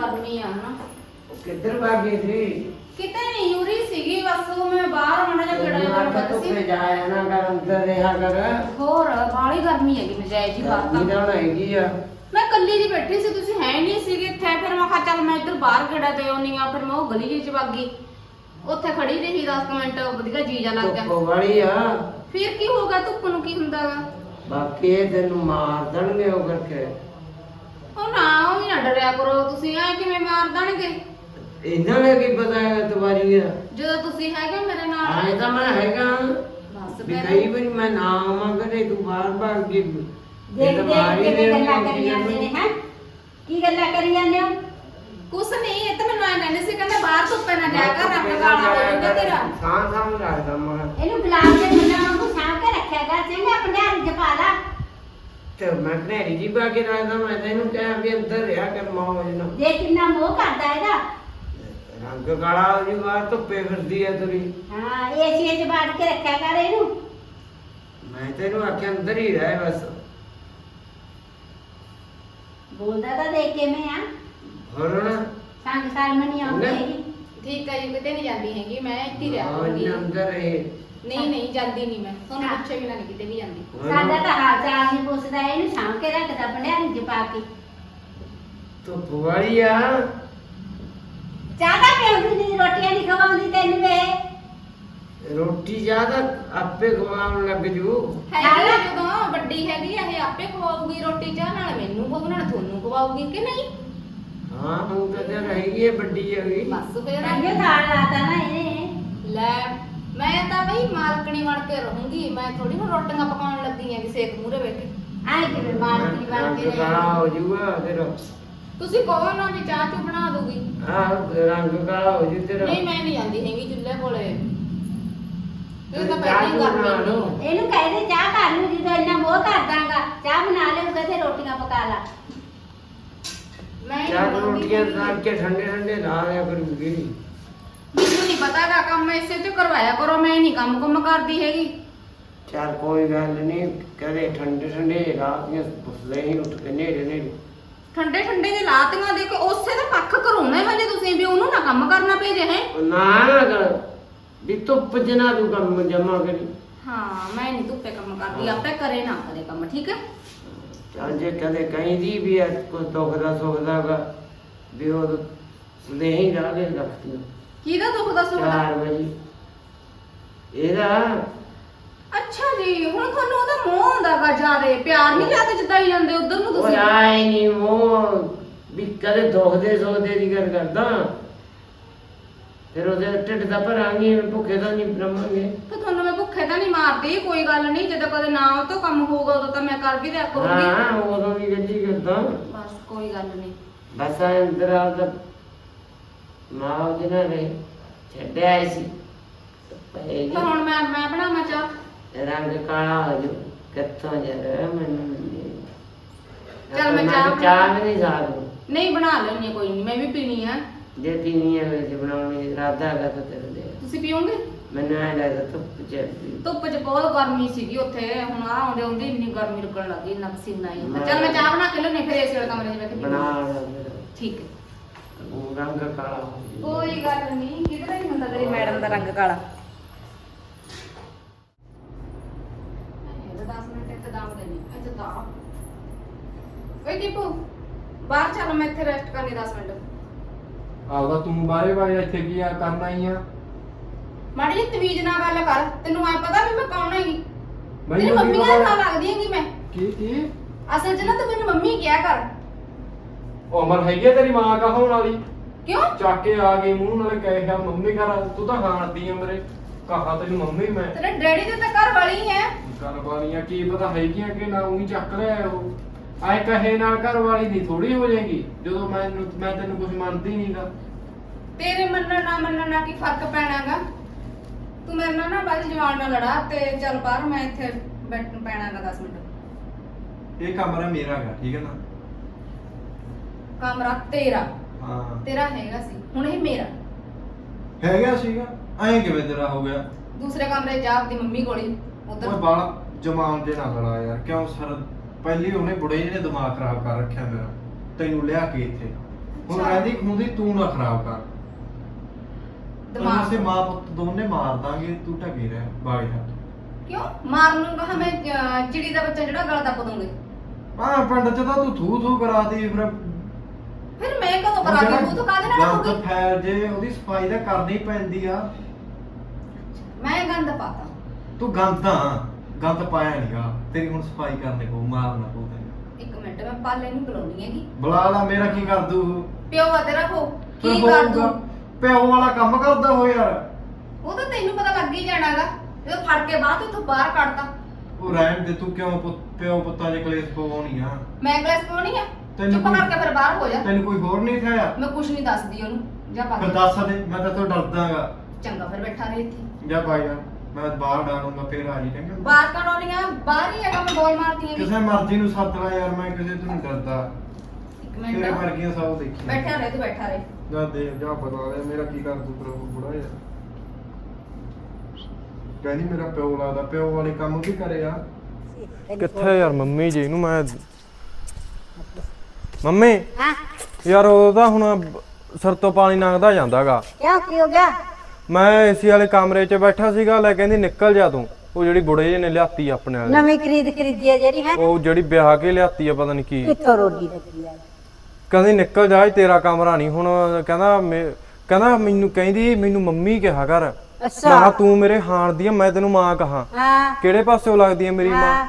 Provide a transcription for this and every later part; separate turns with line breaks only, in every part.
ਗਰਮੀ ਆ ਨਾ
ਕਿੱਧਰ ਭਾਗੀ ਸੀ?
ਕਿਤੇ ਨਹੀਂ ਯੂਰੀ ਸੀਗੀ ਬਸ ਉਹ ਮੈਂ ਬਾਹਰ ਮਣਾ ਜਿਹਾ ਜਿਹਾ
ਮਾਰਕਾ
ਕਰ
ਤੋਂ
ਸੀ
ਜਾਇਆ ਨਾ ਕਰ ਅੰਦਰ ਰਿਹਾ ਕਰ।
ਹੋਰ ਬਾਹਲੀ ਗਰਮੀ ਹੈਗੀ ਮਜਾਇ ਜੀ ਬਾਤ ਤਾਂ।
ਹੁਣ ਹੈਗੀ ਆ।
ਮੈਂ ਕੱਲੀ ਜੀ ਬੈਠੀ ਸੀ ਤੁਸੀਂ ਹੈ ਨਹੀਂ ਸੀਗੇ ਇੱਥੇ। ਫਿਰ ਮੈਂ ਕਿਹਾ ਚੱਲ ਮੈਂ ਇੱਧਰ ਬਾਹਰ ਗੇੜਾ ਤੇ ਆਉਣੀ ਆ ਫਿਰ ਮੈਂ ਉਹ ਗਲੀ ਜਿਹੀ ਚ ਵਗ ਗਈ। ਉੱਥੇ ਖੜੀ ਰਹੀ 10 ਮਿੰਟ ਵਧੀਆ ਜੀ ਜਾ ਲੱਗ ਗਿਆ।
ਧੁੱਪ ਵਾਲੀ ਆ।
ਫਿਰ ਕੀ ਹੋਗਾ ਧੁੱਪ ਨੂੰ ਕੀ ਹੁੰਦਾਗਾ?
ਬਾਕੀ ਇਹ ਤੈਨੂੰ ਮਾਰ ਦੇਣਗੇ ਉਹ ਕਰਕੇ।
ਉਹ ਨਾ ਉਹ ਵੀ ਨਾ ਡਰਿਆ ਕਰੋ ਤੁਸੀਂ ਐ ਕਿਵੇਂ ਮਾਰ ਦੇਣਗੇ?
ਇਹਨਾਂ ਨੇ ਕੀ ਪਤਾ ਹੈ ਤੁਹਾਡੀ ਦਾ?
ਜਦੋਂ ਤੁਸੀਂ ਹੈਗੇ ਮੇਰੇ ਨਾਲ।
ਆਏ ਤਾਂ ਮੈਂ ਹੈਗਾ।
ਬਸ
ਵੀ
ਫਿਰ।
ਕਈ ਵਾਰੀ ਮੈਂ ਨਾ ਮੰਗਦੇ ਤੂੰ ਬਾਰ ਬਾਰ ਕੀ
ਦੇਖ ਦੇਖ ਕਿਵੇਂ ਗੱਲਾਂ ਕਰੀ ਜਾਂਦੇ ਨੇ ਹੈ? ਕੀ ਗੱਲਾਂ ਕਰੀ ਜਾਂਦੇ ਹੋ?
ਕੁਛ ਨਹੀਂ ਇਹ ਤਾਂ ਮੈਨੂੰ ਐ ਕਹਿੰਦੇ ਸੀ ਕਹਿੰਦਾ ਬਾਹਰ ਧੁੱਪੇ ਨਾ ਜਾ ਕਰ ਕਾਲਾ ਹੋ ਜਾਊਗਾ ਤੇਰਾ।
ਸਾਂ ਸਾਂ ਲੱਗਦਾ ਮੈਂ।
ਇਹਨੂੰ ਗੁਲਾਬ ਦੇ ਫੁੱਲਾਂ ਵਾਂਗੂ ਸਾਂਭ ਕੇ ਰੱਖਿਆ ਕਰ ਚੰਗਾ ਆਪਣੇ ਹੱਥ 'ਚ ਪਾ ਲਾ।
ਤੇ ਮੈਂ ਭੈਣੀ ਜੀ ਕੇ ਰੱਖਦਾ ਮੈਂ ਤੈਨੂੰ ਕਿਹਾ ਵੀ ਅੰਦਰ ਰਿਹਾ ਕਰ ਮੌਜ ਨਾ
ਦੇ ਕਿੰਨਾ ਮੋਹ ਕਰਦਾ ਇਹਦਾ।
ਰੰਗ ਕਾਲਾ ਹੋ ਜੀ ਬਾਹਰ ਧੁੱਪੇ ਫਿਰਦੀ ਆ ਤੁਰੀ।
ਹਾਂ ਏਸੀਏ 'ਚ ਬਾੜ ਕੇ ਰੱਖਿਆ ਕਰ ਇਹਨੂੰ।
ਮੈਂ ਤੈਨੂੰ ਆਖਿਆ ਅੰਦਰ ਹੀ ਰਹਿ ਬਸ।
ਬੋਲਦਾ ਤਾਂ ਦੇਖ ਕਿਵੇਂ ਆ।
ਹੋਰ ਨਾ
ਸੰਗ ਸਾਲ ਮਨੀ ਆਉਂਦੀ। ਹੈਗੀ।
ਠੀਕ ਹੈ ਜੀ ਕਿਤੇ ਨਹੀਂ ਜਾਂਦੀ ਹੈਗੀ ਮੈਂ ਇੱਥੇ ਹੀ ਰਿਹਾ
ਹਾਂ,
ਕਰੂੰਗੀ
ਇੰਨਾ ਅੰਦਰ ਇਹ
ਨਹੀਂ ਨਹੀਂ ਜਾਂਦੀ ਨਹੀਂ ਮੈਂ। ਤੁਹਾਨੂੰ ਪੁੱਛੇ ਬਿਨਾਂ ਨਹੀਂ ਕਿਤੇ ਵੀ ਜਾਂਦੀ।
ਸਾਡਾ ਤਾਂ ਹਾਲ ਚਾਲ ਨਹੀਂ ਪੁੱਛਦਾ ਇਹਨੂੰ ਸਾਂਭ ਕੇ ਰੱਖਦਾ ਹੱਥ 'ਚ ਪਾ ਕੇ।
ਧੁੱਪ ਵਾਲੀ ਆ।
ਚਾਹ ਤਾਂ ਪਿਆਉਂਦੀ ਨਹੀਂ ਰੋਟੀਆਂ ਨਹੀਂ ਖਵਾਉਂਦੀ ਤੈਨੂੰ ਇਹ?
ਰੋਟੀ ਜ਼ਿਆਦਾ ਆਪੇ ਖਵਾਉਣ ਲੱਗ ਜੂ।
ਹੈਗੀ ਆ ਜਦੋਂ ਵੱਡੀ ਹੈਗੀ ਆ ਇਹ ਆਪੇ ਖਵਾਉਗੀ ਰੋਟੀ ਚਾਹ ਨਾਲ ਮੈਨੂੰ ਖਵਾਉ ਨਾਲ ਤੁਹਾਨੂੰ ਖਵਾਉਗੀ ਕਿ ਨਹੀਂ?
ਹਾਂ ਹੁਣ ਤਾਂ ਤੇ ਰਹੇਗੀ ਇਹ ਵੱਡੀ ਹੈਗੀ।
ਬਸ ਫਿਰ।
ਰੰਗੇ ਥਾਲ ਲਾਤਾ ਨਾ ਇਹਨੇ।
ਲੈ ਮੈਂ ਤਾਂ ਬਈ ਮਾਲਕਣੀ ਬਣ ਕੇ ਰਹੂੰਗੀ ਮੈਂ ਥੋੜੀ ਹੁਣ ਰੋਟੀਆਂ ਪਕਾਉਣ ਲੱਗੀ ਆ ਕਿ ਸੇਕ ਮੂਰੇ ਬੈਠੀ।
ਆਏ ਕਿਵੇਂ ਮਾਲਕੀ ਬਣ ਕੇ
ਕਾਲਾ
ਰਹੀ
ਹੋ ਜੂਗਾ ਤੇਰਾ
ਤੁਸੀਂ ਕਹੋ ਨਾ ਵੀ ਚਾਹ ਚੂ ਬਣਾ ਦੂਗੀ
ਆਹ ਰੰਗ ਕਾਲਾ ਹੋ ਜੂ ਤੇਰਾ।
ਨਹੀਂ ਮੈਂ ਨਹੀਂ ਜਾਂਦੀ ਹੈਗੀ ਚੁੱਲ੍ਹੇ ਕੋਲੇ। ਇਹ ਤਾਂ
ਚਾਹ
ਪਹਿਲਾਂ ਹੀ
ਚੂਹ ਬਣਾ
ਕਰਨੀ
ਲਓ।
ਇਹਨੂੰ ਕਹਿੰਦੇ ਚਾਹ ਕਰ ਲੂ ਜਦੋਂ ਇੰਨਾ ਮੋਹ ਕਰਦਾਗਾ ਚਾਹ ਬਣਾ ਲੈ ਉਹਦੇ ਤੇ ਰੋਟੀਆਂ ਪਕਾ ਲਾ।
ਮੈਂ ਨਹੀਂ
ਚਾਰ
ਬਣਾਉਂਦੀ
ਰੋਟੀਆਂ
ਹੈਗੀ।
ਨਾਲ ਕੇ ਠੰਡੇ ਠੰਡੇ ਲਾ ਲਿਆ ਕਰੂਗੀ।
ਮੈਨੂੰ ਨਹੀਂ ਪਤਾ ਦਾ ਕੰਮ ਇਸੇ ਚ ਕਰਵਾਇਆ ਕਰੋ ਮੈਂ ਨਹੀਂ ਕੰਮ ਕੁੰਮ ਕਰਦੀ ਹੈਗੀ।
ਚਾਰ ਕੋਈ ਗੱਲ ਨਹੀਂ ਕਦੇ ਠੰਡੇ ਠੰਡੇ ਰਾਤ ਨੂੰ ਪੁੱਛਲੇ ਹੀ ਉੱਠ ਕੇ ਨੇੜੇ ਨੇੜੇ।
ਠੰਡੇ ਠੰਡੇ ਦੇ ਲਾਤੀਆਂ ਦੇ ਕੇ ਉਸੇ ਦਾ ਪੱਖ ਕਰਾਉਣਾ ਹਜੇ ਤੁਸੀਂ ਵੀ ਉਹਨੂੰ ਨਾ ਕੰਮ ਕਰਨਾ ਪਈ ਜੇ ਹੈ?
ਉਹ ਨਾ ਨਾ ਕਰ ਵੀ ਧੁੱਪ ਜਨਾ ਤੂੰ ਕੰਮ ਜਮਾ ਕਰੀ।
ਹਾਂ ਮੈਂ ਨਹੀਂ ਧੁੱਪੇ ਕੰਮ ਕਰਦੀ ਆਪੇ ਕਰੇ ਨਾ ਕਰੇ ਕੰਮ ਠੀਕ ਹੈ?
ਚੱਲ ਜੇ ਕਦੇ ਕਹਿੰਦੀ ਵੀ ਐ ਕੋਈ ਦੁੱਖ ਦਾ ਸੁੱਖ ਦਾ ਗਾ ਵੀ ਉਹ ਸਨੇਹੀ ਰਾਹ ਦੇ ਰੱਖਦੀ
ਕਿਹਦਾ ਦੁੱਖ ਦਾ ਸੁੱਖ ਦਾ
4 ਵਜੇ। ਇਹਦਾ?
ਅੱਛਾ ਜੀ ਹੁਣ ਤੁਹਾਨੂੰ ਉਹਦਾ ਮੋਹ ਹੁੰਦਾ ਗਾ ਜਿਆਦੇ। ਪਿਆਰ ਨਹੀਂ ਲੱਗਦਾ ਜਿੱਦਾਂ ਹੀ ਜਾਂਦੇ ਉਧਰ ਨੂੰ
ਉਹ
ਤੁਸੀਂ
ਆਏ ਨਹੀਂ ਉਹ ਵੀ ਕਦੇ ਦੁੱਖ ਦੇ ਸੁੱਖ ਦੇ ਦੀ ਗੱਲ ਕਰਦਾ। ਫਿਰ ਉਹਦੇ ਢਿੱਡ ਦਾ ਭਰਾਂਗੇ ਭੁੱਖੇ ਦਾ ਨਹੀਂ ਬ੍ਰਹਮਾਂਗੇ
ਤੇ ਤੁਹਾਨੂੰ ਮੈਂ ਭੁੱਖੇ ਤਾਂ ਨਹੀਂ ਮਾਰਦੀ ਕੋਈ ਗੱਲ ਨਹੀਂ। ਜਦੋਂ ਕਦੇ ਨਾ ਉਹ ਤੋਂ ਕੰਮ ਹੋਊਗਾ ਉਦੋਂ ਤਾਂ ਮੈਂ ਕਰ ਵੀ ਦਿਆ ਕਰੂੰਗੀ।
ਹਾਂ ਉਦੋਂ ਵੀ ਗੱਲੀ ਕਰਦਾ।
ਬਸ ਕੋਈ ਗੱਲ ਨਹੀਂ।
ਬਸ ਆ ਅੰਦਰ ਆਪਦਾ ਮਾਂ ਉਹਦੇ ਨਾਲ ਰਹੇ ਛੱਡਿਆ ਆਈ ਸੀ। ਪਏਗੀ।
ਤਾਂ ਹੁਣ ਮੈਂ ਮੈਂ ਬਣਾਵਾਂ ਚਾਹ?
ਰੰਗ ਕਾਲਾ ਹੋ ਜੂ। ਕਿੱਥੋਂ ਜਰ ਮੈਨੂੰ ਨਹੀਂ
ਚੱਲ ਮੈਂ ਚਾਹ ਬਣਾ-
ਚਾਹ ਵੀ ਨਹੀਂ ਸਾਰੂ
ਨਹੀਂ ਬਣਾ ਲੈਣੀ ਕੋਈ ਨਹੀਂ। ਮੈਂ ਵੀ ਪੀਣੀ ਆ।
ਜੇ ਪੀਣੀ ਹੈ ਵਿੱਚ ਬਣਾਉਣੀ ਰਾਦਾ ਹੈਗਾ ਤਾਂ ਤੇਰੇ ਦੇ
ਤੁਸੀਂ ਪੀਓਗੇ?
ਮੈਨੂੰ ਐ ਲੱਗਦਾ ਧੁੱਪ
'ਚ ਬਹੁਤ ਗਰਮੀ ਸੀਗੀ ਉੱਥੇ। ਹੁਣ ਆ ਆਉਂਦੇ ਆਉਂਦੇ ਇੰਨੀ ਗਰਮੀ ਲੱਗਣ ਲੱਗੀ। ਚੱਲ ਮੈਂ ਚਾਹ ਬਣਾ ਕੇ ਫਿਰ ਵਾਲੇ ਕਮਰੇ 'ਚ ਬੈਠ ਕੇ
ਬਣਾ।
ਠੀਕ ਹੈ।
ਉਹ ਰੰਗ ਕਾਲਾ। ਹੋ ਜੂ
ਕੋਈ ਗੱਲ ਨਹੀਂ ਕਿਧਰੇ ਨਹੀਂ ਹੁੰਦਾ ਤੇਰੀ ਮੈਡਮ ਦਾ ਰੰਗ ਕਾਲਾ? ਇਹ 10 ਮਿੰਟ ਇੱਥੇ ਦਾਮ ਦੇਣੀ ਅੱਛਾ ਤਾਂ ਓਏ ਦੀਪੂ ਬਾਹਰ ਚੱਲ ਮੈਂ ਇੱਥੇ ਰੈਸਟ ਕਰਨੀ 10 ਮਿੰਟ।
ਆਵਾ ਤੂੰ ਬਾਰੇ ਬਾਰੇ ਇੱਥੇ ਕੀ ਆ ਕਰਨਾ ਹੀ ਆ।
ਮਾੜੀ ਜਿਹੀ ਤਵੀਜ ਨਾਲ ਗੱਲ ਕਰ ਤੈਨੂੰ ਆ ਪਤਾ ਵੀ ਮੈਂ ਕੌਣ ਹੈਗੀ? ਤੇਰੀ
ਮੈਨੂੰ
ਮੰਮੀ ਦਾ
ਪਤਾ?
ਨਾਂ ਲੱਗਦੀ ਹੈਗੀ ਮੈਂ।
ਕੀ ਕੀ?
ਅਸਲ 'ਚ ਨਾ ਤੂੰ ਮੈਨੂੰ ਮੰਮੀ ਕਿਹਾ ਕਰ।
ਉਮਰ ਹੈਗੀ ਆ ਤੇਰੀ ਮਾਂ ਕਾ ਹੋਣ ਵਾਲੀ?
ਕਿਉਂ?
ਚੱਕ ਕੇ ਆ ਗਈ ਮੂੰਹ ਨਾਲ ਕਹਿਆ ਮੰਮੀ ਕਰ ਤੂੰ ਤਾਂ ਖਾਣਦੀ ਆ ਮੇਰੇ ਕਹਾ ਤੈਨੂੰ ਮੰਮੀ ਮੈਂ।
ਤੇਰੇ ਡੈਡੀ ਦੇ ਤਾਂ ਘਰ ਵਾਲੀ ਹੈ
ਘਰ ਵਾਲੀਆਂ ਕੀ ਪਤਾ ਹੈਗੀਆਂ ਕਿ ਨਾ ਉਹੀ ਚੱਕ ਲਿਆ ਉਹ। ਆਏ ਕਹੇ ਨਾਲ ਘਰ ਵਾਲੀ ਦੀ ਥੋੜੀ ਹੋ ਜਾਏਗੀ ਜਦੋਂ ਮੈਂ ਮੈਂ ਤੈਨੂੰ ਕੁਝ ਮੰਨਦੀ ਨਹੀਂਗਾ
ਤੇਰੇ ਮੰਨਣ ਨਾ ਮੰਨਣ ਨਾਲ ਕੀ ਫ਼ਰਕ ਪੈਣਾਗਾ? ਤੂੰ ਮੇਰੇ ਨਾਲ ਨਾ ਬਾਅਦ ਜਵਾਨ ਨਾਲ ਲੜਾ ਤੇ ਚੱਲ ਬਾਹਰ ਮੈਂ ਇੱਥੇ ਬੈਠ ਪੈਣਾਗਾ 10 ਮਿੰਟ।
ਇਹ ਕਮਰਾ ਮੇਰਾ ਹੈਗਾ ਠੀਕ ਹੈ ਨਾ?
ਕਮਰਾ ਤੇਰਾ।
ਹਾਂ।
ਤੇਰਾ ਹੈਗਾ ਸੀ। ਹੁਣ ਇਹ ਮੇਰਾ।
ਹੈਗਾ ਸੀਗਾ। ਐਂ ਕਿਵੇਂ ਤੇਰਾ ਹੋ ਗਿਆ?
ਦੂਸਰੇ ਕਮਰੇ ਜਾ ਆਪਦੀ ਮੰਮੀ ਕੋਲੇ।
ਓਏ
ਉਧਰ
ਬਾਲ ਜਮਾਨ ਦੇ ਨਾ ਲੜਾ ਯਾਰ। ਕਿਉਂ ਸਰ? ਪਹਿਲੀ ਉਹਨੇ ਬੁੜੇ ਜਿਹੇ ਨੇ ਦਿਮਾਗ ਖਰਾਬ ਕਰ ਰੱਖਿਆ ਮੇਰਾ। ਤੈਨੂੰ ਲਿਆ ਕੇ ਇੱਥੇ। ਹੁਣ
ਅੱਛਾ।
ਰਹਿੰਦੀ ਖੁੰਦੀ ਤੂੰ ਨਾ ਖਰਾਬ ਕਰ। ਤੈਨੂੰ
ਦਿਮਾਗ।
ਅਸੀਂ ਮਾਂ ਪੁੱਤ ਦੋਨੇ ਮਾਰ ਦਾਂਗੇ। ਤੂੰ ਢਕੇ ਰਹਿ ਬਾਈ ਜਾ।
ਕਿਉਂ? ਮਾਰਨ ਨੂੰ ਕਹਾ ਮੈਂ ਅਹ, ਚਿੜੀ ਦਾ ਬੱਚਾ ਜਿਹੜਾ ਗਲ ਦੱਬ ਦੂੰਗੀ
ਆ ਪਿੰਡ ਚ ਤਾਂ ਤੂੰ ਥੂ ਥੂ ਕਰਾਤੀ ਫਿਰ
ਫਿਰ ਮੈਂ ਕਦੋਂ ਕਰਾ ਕੇ ਤੂੰ ਤਾਂ ਕਾਹਦੇ ਨਾਲ
ਗੰਦ
ਹੋਊਗੀ
ਫੈਲ ਜੇ ਉਹਦੀ ਸਫ਼ਾਈ ਤਾਂ ਕਰਨੀ ਪੈਂਦੀ ਆ।
ਮੈਂ ਗੰਦ ਪਾਤਾ।
ਤੂੰ ਗੰਦ ਆ ਗੰਦ ਪਾਇਆ ਨਹੀਂਗਾ ਤੇਰੀ ਹੁਣ ਸਫ਼ਾਈ ਕਰਨੇ ਕੋ ਮਾਰਨਾ ਪਊ ਤੈਨੂੰ।
ਇੱਕ ਮਿੰਟ ਮੈਂ ਪਾਲੇ ਨੂੰ ਬੁਲਾਉਣੀ ਹੈਗੀ।
ਬੁਲਾ ਲਾ ਮੇਰਾ ਕੀ ਕਰ ਦੂ?
ਪਿਓ ਆ ਤੇਰਾ ਹੋ
ਫਿਰ
ਕੀ ਕਰ
ਹੋਊਗਾ।
ਦੂੰ?
ਪਿਓ ਵਾਲਾ ਕੰਮ ਕਰਦਾ ਹੋ ਯਾਰ।
ਉਹ ਤਾਂ ਤੈਨੂੰ ਪਤਾ ਲੱਗ ਹੀ ਜਾਣਾਗਾ ਜਦੋਂ ਫੜ ਕੇ ਬਾਹਰ ਤੋਂ ਬਾਹਰ ਕੱਢਤਾ।
ਉਹ ਰਹਿਣ ਦੇ ਤੂੰ ਕਿਉਂ ਪੁੱਤ- ਪਿਓ ਪੁੱਤਾਂ 'ਚ ਕਲੇਸ਼ ਪਵਾਉਣੀ ਆ?
ਮੈਂ ਕਲਾਸ ਪਾਉਣੀ ਆ?
ਤੈਨੂੰ
ਚੁੱਪ
ਕੋਈ-
ਕਰਕੇ ਫਿਰ ਬਾਹਰ ਹੋ ਜਾ।
ਤੈਨੂੰ ਕੋਈ ਹੋਰ ਨਹੀਂ ਖਾਇਆ
ਮੈਂ ਕੁਝ ਨਹੀਂ ਦੱਸਦੀ ਉਹਨੂੰ। ਜਾ
ਫਿਰ
ਪਾ
ਦੱਸ ਦੇ ਮੈਂ ਤਾਂ ਤੋਂ ਡਰਦਾਗਾ
ਚੰਗਾ ਫਿਰ ਬੈਠਾ ਰਹੇ ਇੱਥੇ।
ਜਾ ਭਾਈ ਯਾਰ ਮੈਂ ਬਾਹਰ ਡਾਲੂੰਗਾ ਫੇਰ ਆ ਜੀ ਚੰਗਾ।
ਬਾਹਰ ਕਢਾਉਣੀਆਂ ਬਾਹਰ ਹੀ ਹੈਗਾ ਮੈਂ ਬੋਲ ਮਾਰਦੀ ਹੈਗੀ
ਕਿਸੇ ਮਰਜ਼ੀ ਨੂੰ ਸੱਦ ਲਾ ਯਾਰ ਮੈਂ ਕਿਸੇ ਤੋਂ ਨਹੀਂ ਡਰਦਾ।
ਇੱਕ
ਤੇਰੇ
ਮਿੰਟ
ਵਰਗੀਆਂ ਸਭ ਦੇਖੀ
ਬੈਠਾ ਰਹੇ ਤੂੰ ਬੈਠਾ ਰਹੇ।
ਜਾ ਦੇ ਜਾ ਬਤਾ ਦੇ ਮੇਰਾ ਕੀ ਕਰ ਦੂ ਫਿਰ ਉਹ ਬੁੜਾ ਯਾਰ ਕਹਿੰਦੀ ਮੇਰਾ ਪਿਓ ਲੱਗਦਾ ਪਿਓ ਵਾਲੇ ਕੰਮ ਵੀ ਕਰੇ ਆ ਕਿੱਥੇ ਯਾਰ ਮੰਮੀ ਜੀ ਨੂੰ ਮੈਂ ਮੰਮੀ?
ਹਾਂ।
ਯਾਰ ਉਹਦਾ ਹੁਣ ਸਿਰ ਤੋਂ ਪਾਣੀ ਲੰਘਦਾ ਜਾਂਦਾਗਾ।
ਕਿਉਂ ਕੀ ਹੋ ਗਿਆ?
ਮੈਂ ਏਸੀ ਵਾਲੇ ਕਮਰੇ 'ਚ ਬੈਠਾ ਸੀਗਾ ਲੈ ਕਹਿੰਦੀ ਨਿਕਲ ਜਾ ਤੂੰ। ਉਹ ਜਿਹੜੀ ਬੁੜੇ ਜਿਹੇ ਨੇ ਲਿਆਤੀ ਆਪਣੇ ਵਾਲੇ।
ਨਵੀਂ ਖਰੀਦ ਖਰੀਦੀ ਹੈ ਜਿਹੜੀ ਹੈ?
ਉਹ ਜਿਹੜੀ ਵਿਆਹ ਕੇ ਲਿਆਤੀ ਆ ਪਤਾ ਨਹੀਂ ਕੀ।
ਕਿੱਥੋਂ ਰੋਟੀ ਲੱਗੀ ਆ?
ਕਹਿੰਦੀ ਨਿਕਲ ਜਾ ਇਹ ਤੇਰਾ ਕਮਰਾ ਨਹੀਂ ਹੁਣ ਕਹਿੰਦਾ ਮੈਂ- ਕਹਿੰਦਾ ਮੈਨੂੰ ਕਹਿੰਦੀ ਮੈਨੂੰ ਮੰਮੀ ਕਿਹਾ ਕਰ। ਮੈਂ ਕਿਹਾ
ਅੱਛਾ
ਤੂੰ ਮੇਰੇ ਹਾਣ ਦੀ ਆ ਮੈਂ ਤੈਨੂੰ ਮਾਂ ਕਹਾ।
ਹਾਂ।
ਕਿਹੜੇ ਪਾਸਿਓਂ ਲੱਗਦੀ ਆ ਮੇਰੀ ਮਾਂ?
ਹਾਂ।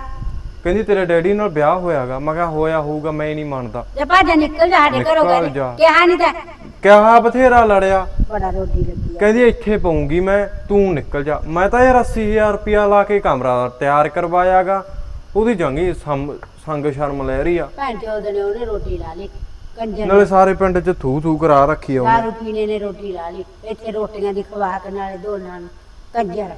ਕਹਿੰਦੀ ਤੇਰੇ ਡੈਡੀ ਨਾਲ ਵਿਆਹ ਹੋਇਆਗਾ। ਮੈਂ ਕਿਹਾ ਹੋਇਆ ਹੋਊਗਾ ਮੈਂ ਨਹੀਂ ਮੰਨਦਾ।
ਜੇ ਭਾਜਾ ਨਿਕਲ ਜਾ ਸਾਡੇ ਘਰੋਂ
ਨਿਕਲ
ਗਏ
ਜਾ।
ਕਿਹਾ ਨਹੀਂ ਤਾਂ।
ਕਿਹਾ ਬਥੇਰਾ ਲੜਿਆ।
ਬੜਾ ਰੋਟੀ ਲੱਗੀ ਆ।
ਕਹਿੰਦੀ ਇੱਥੇ ਪਊਂਗੀ ਮੈਂ ਤੂੰ ਨਿਕਲ ਜਾ। ਮੈਂ ਤਾਂ ਯਾਰ 80000 ਰੁਪਿਆ ਲਾ ਕੇ ਕਮਰਾ ਤਿਆਰ ਕਰਵਾਇਆਗਾ। ਉਹਦੀ ਜੰਗੀ ਸਮ- ਸੰਗ ਸ਼ਰਮ ਲੈ ਰਹੀ ਆ।
ਭੈਣ ਚੋਦ ਨੇ ਉਹਨੇ ਰੋਟੀ ਲਾ ਲਈ ਕੰਜਰ
ਨਾਲੇ ਸਾਰੇ ਪਿੰਡ 'ਚ ਥੂ ਥੂ ਕਰਾ ਰੱਖੀ ਆ ਉਹਨੇ।
ਦਾਰੂ ਪੀਣੇ ਨੇ ਰੋਟੀ ਲਾ ਲਈ ਇੱਥੇ ਰੋਟੀਆਂ ਦੀ ਖਵਾਕ ਨਾਲੇ ਦੋਨਾਂ ਨੂੰ ਕੰਜਰ।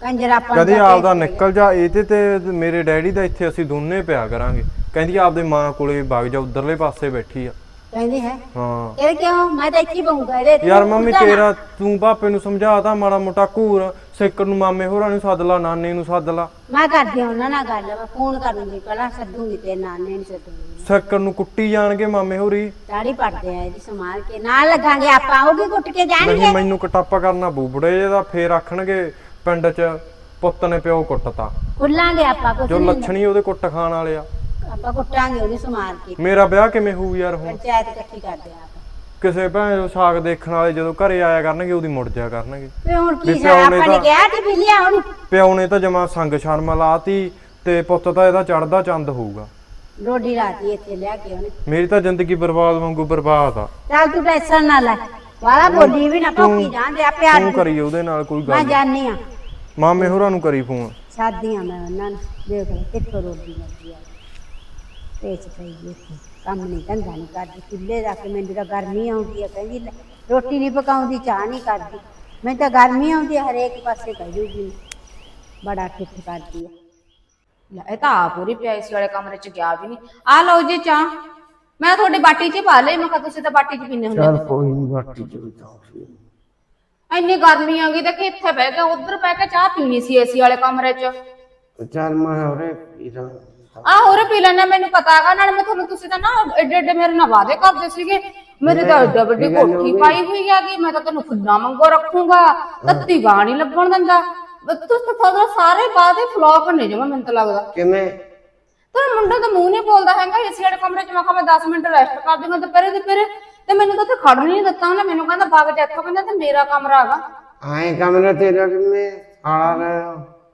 ਕੰਜਰ ਨੂੰ
ਕਦੇ ਆਪਦਾ ਨਿਕਲ ਜਾ ਇਹ ਤੇ ਮੇਰੇ ਡੈਡੀ ਦਾ ਇੱਥੇ ਅਸੀਂ ਦੋਨੇ ਪਿਆ ਕਰਾਂਗੇ। ਕਹਿੰਦੀ ਆਪਦੇ ਮਾਂ ਕੋਲੇ ਵਗ ਜਾ ਉਧਰਲੇ ਪਾਸੇ ਬੈਠੀ ਆ।
ਕਹਿੰਦੀ ਹੈ?
ਹਾਂ।
ਇਹ ਕਿਉਂ? ਮੈਂ ਤਾਂ ਇੱਥੇ ਹੀ ਬਹੂੰਗਾ ਇਹਦੇ
ਯਾਰ ਮੰਮੀ ਤੇਰਾ ਤੂੰ ਪਾਪੇ ਨੂੰ ਸਮਝਾਤਾ ਮਾੜਾ ਮੋਟਾ ਘੂਰ। ਸੇਕਰ ਨੂੰ ਮਾਮੇ ਹੋਰਾਂ ਨੂੰ ਸੱਦ ਲਾ ਨਾਨੇ ਨੂੰ ਸੱਦ ਲਾ।
ਮੈਂ ਕਰਦੀ ਹਾਂ ਉਹਨਾਂ ਨਾਲ ਗੱਲ ਮੈਂ ਫੋਨ ਕਰੂੰਗੀ ਪਹਿਲਾਂ ਸੱਦੂਗੀ ਤੇ ਨਾਨੇ ਨੂੰ ਸੱਦੂਗੀ।
ਸੇਕਰ ਨੂੰ ਕੁੱਟੀ ਜਾਣਗੇ ਮਾਮੇ ਹੋਰੀ।
ਦਾੜੀ ਪੜਦੇ ਆ ਇਹਦੀ ਸੰਭਾਲ ਕੇ। ਨਾਲ ਲੱਗਾਂਗੇ ਆਪਾਂ ਉਹ ਵੀ ਕੁੱਟ ਕੇ
ਨਹੀਂ
ਜਾਣਗੇ।
ਮੈਨੂੰ ਕਟਾਪਾ ਕਰਨਾ ਬੂਬੜੇ ਜਿਹਦਾ ਫੇਰ ਆਖਣਗੇ ਪਿੰਡ 'ਚ ਪੁੱਤ ਨੇ ਪਿਓ ਕੁੱਟਤਾ।
ਖੁੱਲਾਂਗੇ ਆਪਾਂ ਕੁਛ
ਜੋ ਲੱਛਣੀ ਉਹਦੇ ਕੁੱਟ ਖਾਣ ਵਾਲੇ ਆ।
ਆਪਾਂ ਕੁੱਟਾਂਗੇ ਉਹਨੂੰ ਸੰਭਾਲ ਕੇ।
ਮੇਰਾ ਵਿਆਹ ਕਿਵੇਂ ਹੋਊ ਯਾਰ ਹੁਣ?
ਪੰਚਾਇਤ ਇਕੱਠੀ ਕਰਦੇ ਆ
ਕਿਸੇ ਭੈਣ ਚੋਦ ਸਾਗ ਦੇਖਣ ਵਾਲੇ ਜਦੋਂ ਘਰੇ ਆਇਆ ਕਰਨਗੇ ਉਹਦੀ ਮੁੜ ਜਾਇਆ ਕਰਨਗੇ।
ਤੇ ਹੁਣ ਕੀ
ਵੀ
ਸਾ
ਪਿਓ ਨੇ
ਆਪਾਂ ਨੇ
ਤਾਂ-
ਕਿਹਾ ਤੇ ਵੀ ਲਿਆ ਉਹਨੂੰ?
ਪਿਓ ਨੇ ਤਾਂ ਜਮਾ ਸੰਗ ਸ਼ਰਮ ਲਾਤੀ ਤੇ ਪੁੱਤ ਤਾਂ ਇਹਦਾ ਚੜਦਾ ਚੰਦ ਹੋਊਗਾ।
ਰੋਟੀ ਰਾਤੀ ਇੱਥੇ ਲਿਆ ਕੇ ਉਹਨੇ।
ਮੇਰੀ ਤਾਂ ਜ਼ਿੰਦਗੀ ਬਰਬਾਦ ਵਾਂਗੂ ਬਰਬਾਦ ਆ।
ਚੱਲ ਤੂੰ ਟੈਨਸ਼ਨ ਨਾ ਲੈ। ਵਾਲਾ ਬੋਲੀ ਵੀ ਨਾ ਭੌਂਕੀ ਜਾਂਦੇ ਆ
ਤੂੰ ਕਰੀ ਉਹਦੇ ਨਾਲ ਕੋਈ
ਮੈਂ
ਗੱਲ।
ਜਾਣੀ ਆ।
ਮਾਮੇ ਹੋਰਾਂ ਨੂੰ ਕਰੀ ਫੋਨ
ਸਾਦੀਆਂ ਮੈਂ ਉਹਨਾਂ ਨੂੰ। ਦੇਖ ਲੈ ਕਿੱਥੋਂ ਰੋਟੀ ਲੱਗੀ ਆ। ਪੇਚ ਪਈ ਇੱਥੇ। ਕੰਮ ਨਹੀਂ ਧੰਦਾ ਨਹੀਂ ਕਰਦੀ। ਚੁੱਲ੍ਹੇ ਦਾ ਕੇ ਮੈਨੂੰ ਤਾਂ ਗਰਮੀ ਆਉਂਦੀ ਆ। ਕਹਿੰਦੀ ਲੈ, ਰੋਟੀ ਨਹੀਂ ਪਕਾਉਂਦੀ ਚਾਹ ਨਹੀਂ ਕਰਦੀ। ਮੈਨੂੰ ਤਾਂ ਗਰਮੀ ਆਉਂਦੀ ਆ ਹਰੇਕ ਪਾਸੇ ਕਹਿ ਜੂਗੀ ਬੜਾ ਠਿੱਠ ਕਰਦੀ ਆ।
ਲੈ ਇਹ ਤਾਂ ਆਪ ਪੂਰੀ ਪਿਆਸੀ ਵਾਲੇ ਕਮਰੇ ਚ ਗਿਆ ਵੀ ਨਹੀਂ ਆ ਲਓ ਜੀ ਚਾਹ। ਮੈਂ ਤੁਹਾਡੀ ਬਾਟੀ 'ਚ ਪਾ ਲਈ। ਮੈਂ ਕਿਹਾ ਤੁਸੀਂ ਤਾਂ ਬਾਟੀ 'ਚ ਪੀਨੇ ਹੁੰਦੇ
ਚੱਲ ਕੋਈ ਨਹੀਂ ਬਾਟੀ ਚ ਵੀ ਤਾਂ
ਇੰਨੀ ਗਰਮੀ ਆ ਗਈ ਤੇ ਕਿੱਥੇ ਬਹਿ ਕੇ ਉਧਰ ਬਹਿ ਕੇ ਚਾਹ ਪੀਣੀ ਸੀ ਏਸੀ ਵਾਲੇ ਕਮਰੇ 'ਚ।
ਚੱਲ ਮੈਂ ਹੋਰੇ ਪੀਦਾ
ਆ ਹੋਰ ਪੀ ਲੈਣਾ ਮੈਨੂੰ ਪਤਾ ਹੈਗਾ ਨਾਲ ਮੈਂ ਤੁਹਾਨੂੰ ਤੁਸੀਂ ਤਾਂ ਨਾ ਏਡੇ ਏਡੇ ਮੇਰੇ ਨਾਲ ਵਾਅਦੇ ਕਰਦੇ ਸੀਗੇ। ਮੇਰੇ ਤਾਂ ਏਡਾ ਵੱਡੀ ਕੋਠੀ ਪਾਈ ਹੋਈ ਹੈਗੀ ਮੈਂ ਤਾਂ ਤੈਨੂੰ ਖੁੱਲਾ ਮੰਗੋ ਰੱਖੂੰਗਾ ਤੱਤੀ ਗਾਂ ਨਹੀਂ ਲੱਭਣ ਦਿੰਦਾ। ਤੁਸੀਂ ਤਾਂ ਤੁਹਾਡੇ ਸਾਰੇ ਵਾਅਦੇ ਫਲॉप ਨੇ ਜਿਵੇਂ ਮੈਨੂੰ ਤਾਂ ਲੱਗਦਾ।
ਕਿਵੇਂ?
ਤੇਰਾ ਮੁੰਡਾ ਤਾਂ ਮੂੰਹ ਨਹੀਂ ਬੋਲਦਾ ਹੈਗਾ ਏਸੀ ਵਾਲੇ ਕਮਰੇ 'ਚ ਮੈਂ ਕਿਹਾ ਮੈਂ 10 ਮਿੰਟ ਰੈਸਟ ਕਰ ਦੂੰਗਾ ਦੁਪਹਿਰੇ ਦੁਪਹਿਰੇ ਤੇ ਮੈਨੂੰ ਤਾਂ ਉੱਥੇ ਖੜਨ ਨਹੀਂ ਦਿੱਤਾ ਉਹਨੇ। ਮੈਨੂੰ ਕਹਿੰਦਾ ਬਾਗ ਇੱਥੋਂ ਕਹਿੰਦਾ ਤੇ ਮੇਰਾ ਕਮਰਾ ਹੈਗਾ।
ਆਏ ਕਮਰਾ ਤੇਰਾ ਕਿਵੇਂ? ਆਲਾ ਲੈ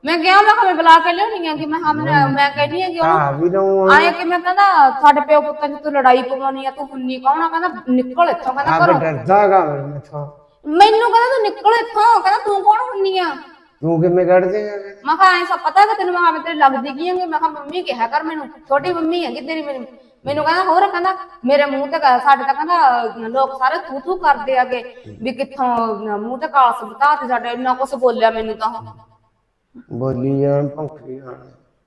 ਮੈਂ ਕਿਹਾ ਮੈਂ ਕਿਹਾ ਮੈਂ ਬੁਲਾ ਕੇ ਲਿਆਉਣੀ ਆ ਕਿ ਮੈਂ ਹਾਂ ਮੈਂ ਮੈਂ ਕਹਿੰਦੀ ਆ ਕਿ ਉਹਨੂੰ
ਆ ਵੀ ਦਊਂ
ਆਏ ਕਿ ਮੈਂ ਕਹਿੰਦਾ ਸਾਡੇ ਪਿਓ ਪੁੱਤਾਂ 'ਚ ਤੂੰ ਲੜਾਈ ਪਵਾਉਣੀ ਆ ਤੂੰ ਹੁੰਨੀ ਕੌਣ ਆ? ਕਹਿੰਦਾ ਨਿਕਲ ਇੱਥੋਂ ਕਹਿੰਦਾ
ਆਪ
ਘਰੋਂ।
ਡਰਦਾਗਾ ਮੈਥੋਂ
ਮੈਨੂੰ ਕਹਿੰਦਾ ਤੂੰ ਨਿਕਲ ਇੱਥੋਂ ਕਹਿੰਦਾ ਤੂੰ ਕੌਣ ਹੁੰਨੀ ਆ?
ਤੂੰ ਕਿਵੇਂ ਕੱਢ ਦੇਗਾ
ਮੈਂ ਕਿਹਾ ਐਂ ਸਭ ਪਤਾ ਹੈ ਤੈਨੂੰ ਮੈਂ ਕਿਹਾ ਮੈਂ ਤੇਰੀ ਲੱਗਦੀ ਕੀ ਹੈਗੀ? ਮੈਂ ਕਿਹਾ ਮੰਮੀ ਕਿਹਾ ਕਰ ਮੈਨੂੰ। ਛੋਟੀ ਮੰਮੀ ਹੈਗੀ ਤੇਰੀ ਮੈਨੂੰ ਮੈਨੂੰ ਕਹਿੰਦਾ ਹੋਰ ਕਹਿੰਦਾ ਮੇਰੇ ਮੂੰਹ ਤੇ ਸਾਡੇ ਤਾਂ ਕਹਿੰਦਾ ਲੋਕ ਸਾਰੇ ਥੂ ਥੂ ਕਰਦੇ ਆਗੇ ਵੀ ਕਿੱਥੋਂ ਮੂੰਹ ਤੇ ਕਾਲਸ ਬਤਾ ਤੇ ਸਾਡੇ ਇੰਨਾ ਕੁਝ ਬੋਲਿਆ ਮੈਨੂੰ ਤਾਂ। ਉਹ।
ਬੋਲੀ ਜਾਣ ਭੌਂਕੀ ਜਾਣ।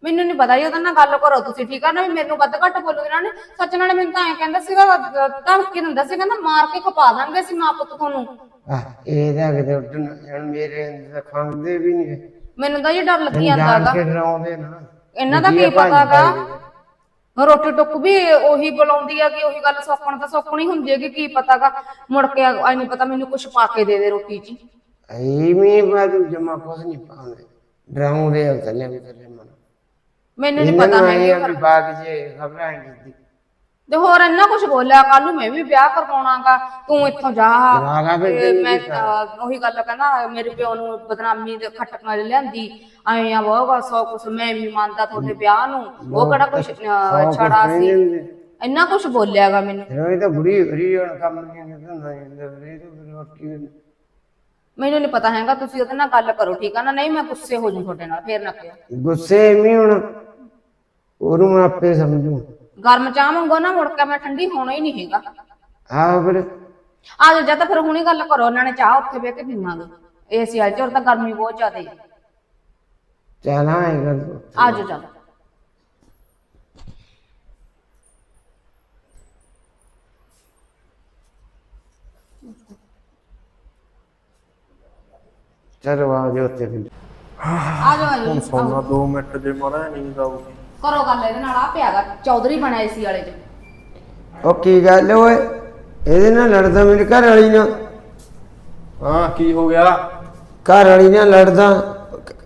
ਮੈਨੂੰ ਨਹੀਂ ਪਤਾ ਜੀ ਉਹਦੇ ਨਾਲ ਗੱਲ ਕਰੋ ਤੁਸੀਂ ਠੀਕ ਆ? ਨਾ ਵੀ ਮੈਨੂੰ ਵੱਧ ਘੱਟ ਬੋਲੋਗੇ ਨਾ ਸੱਚ ਨਾਲ ਮੈਨੂੰ ਤਾਂ ਐਂ ਕਹਿੰਦਾ ਸੀਗਾ ਅਹ ਧਮਕੀ ਦਿੰਦਾ ਸੀ ਕਹਿੰਦਾ ਮਾਰ ਕੇ ਖਪਾ ਦਾਂਗੇ ਅਸੀਂ ਮਾਂ ਪੁੱਤ ਤੁਹਾਨੂੰ।
ਆ ਇਹ ਤਾਂ ਕਿਤੇ ਉੱਡਣ ਹੁਣ ਮੇਰੇ ਅੰਦਰ ਖਾਂਦੇ ਵੀ ਨਹੀਂ
ਮੈਨੂੰ ਤਾਂ ਜੀ ਡਰ ਲੱਗੀ ਜਾਂਦਾ
ਜਾਣ
ਹੈਗਾ।
ਕੇ ਡਰਾਉਂਦੇ ਨਾ।
ਇਹਨਾਂ ਦਾ ਕੀ
ਵਧੀਆ
ਪਤਾ
ਭਾਈ
ਹੈਗਾ?
ਭਾਈ।
ਰੋਟੀ ਟੁੱਕ ਵੀ ਉਹੀ ਬੁਲਾਉਂਦੀ ਆ ਕਿ ਉਹੀ ਗੱਲ ਸੌਕਣ ਤਾਂ ਸੌਕਣੀ ਹੁੰਦੀ ਹੈ ਕਿ ਕੀ ਪਤਾਗਾ? ਮੁੜ ਕੇ ਨਹੀਂ ਪਤਾ ਮੈਨੂੰ ਕੁਝ ਪਾ ਕੇ ਦੇ ਦੇ ਰੋਟੀ 'ਚ ਹੀ।
ਐਵੇਂ ਮੈਂ ਤੂੰ ਜਮਾ ਕੁਛ ਨਹੀਂ ਪਾਉਂਦੇ। ਡਰਾਉਂਦੇ ਆ ਥੱਲੇ ਵੀ ਥੱਲੇ ਮਨ
ਮੈਨੂੰ ਨਹੀਂ ਪਤਾ ਮੈਂ ਕਰਾਂ।
ਬਾਗ ਜੇ ਖਬਰਾਂ ਕੀਤੀ
ਤੇ ਹੋਰ ਇੰਨਾ ਕੁਝ ਬੋਲਿਆ ਕੱਲ ਨੂੰ ਮੈਂ ਵੀ ਵਿਆਹ ਕਰਵਾਉਣਾਗਾ ਤੂੰ ਇੱਥੋਂ ਜਾ।
ਕਰਾ ਲਾ ਫਿਰ
ਤੇ
ਤੈਨੂੰ
ਮੈਂ
ਕੀ?
ਅਹ, ਉਹੀ ਗੱਲ ਕਹਿੰਦਾ ਮੇਰੇ ਪਿਓ ਨੂੰ ਬਦਨਾਮੀ ਦੇ ਖਟਕਾਂ ਲਿਆਂਦੀ। ਆਏ ਆ ਬਹੁਤ ਸੌ ਕੁਛ ਮੈਂ ਵੀ ਮੰਨਦਾ ਤੁਹਾਡੇ ਵਿਆਹ ਨੂੰ। ਉਹ ਕਿਹੜਾ ਕੁਛ ਅਹ, ਛੜਾ ਸੀ। ਇੰਨਾ ਕੁਝ ਬੋਲਿਆਗਾ ਮੈਨੂੰ।
ਫਿਰ ਇਹ ਤਾਂ ਬੁੜੀ ਹਰੀ ਹੁਣ ਕੰਮ ਨਹੀਂ ਕਰਦਾ ਨਾ ਇਹ ਤਾਂ ਫਿਰ ਰੋਟੀ
ਮੈਨੂੰ ਨਹੀਂ ਪਤਾ ਹੈਗਾ ਤੁਸੀਂ ਉਹਦੇ ਨਾਲ ਗੱਲ ਕਰੋ ਠੀਕ ਆ ਨਾ? ਨਹੀਂ ਮੈਂ ਗੁੱਸੇ ਹੋ ਜੂ ਤੁਹਾਡੇ ਨਾਲ ਫੇਰ ਨਾ ਕਿਹਾ।
ਗੁੱਸੇ ਵੀ ਹੁਣ ਉਹਨੂੰ ਮੈਂ ਆਪੇ ਸਮਝੂ।
ਗਰਮ ਚਾਹ ਮੰਗੋ ਨਾ ਮੁੜ ਕੇ ਮੈਂ ਠੰਡੀ ਹੋਣਾ ਹੀ ਨਹੀਂ ਹੈਗਾ।
ਆਹ ਫਿਰ।
ਆ ਜਾਓ ਜਾਂ ਤਾਂ ਫਿਰ ਹੁਣੀ ਗੱਲ ਕਰੋ ਉਹਨਾਂ ਨੇ ਚਾਹ ਉੱਥੇ ਬਹਿ ਕੇ ਪੀਵਾਂਗੇ। ਏਸੀ ਵਾਲੀ ਚੋਰ ਤਾਂ ਗਰਮੀ ਬਹੁਤ ਜ਼ਿਆਦਾ ਹੈ
ਚੱਲ ਆਏ ਕਰ
ਆ ਜਾਓ ਚਲੋ
ਚਲੋ ਆ ਉੱਥੇ ਫਿਰ।
ਆ
ਸੌਣਾ 2 ਮਿੰਟ ਜੇ ਮਰਾ ਨਹੀਂ ਆਊਗੀ।
ਕਰੋ ਗੱਲ ਇਹਦੇ ਨਾਲ ਆ ਪਿਆਗਾ ਚੌਧਰੀ ਬਣਿਆ ਏਸੀ ਵਾਲੇ ਚ।
ਉਹ ਕੀ ਗੱਲ ਓਏ? ਇਹਦੇ ਨਾਲ ਲੜਦਾ ਮੇਰੇ ਘਰ ਵਾਲੀ ਨਾਲ।
ਹਾਂ ਕੀ ਹੋ ਗਿਆ?
ਘਰ ਵਾਲੀ ਨਾਲ ਲੜਦਾ।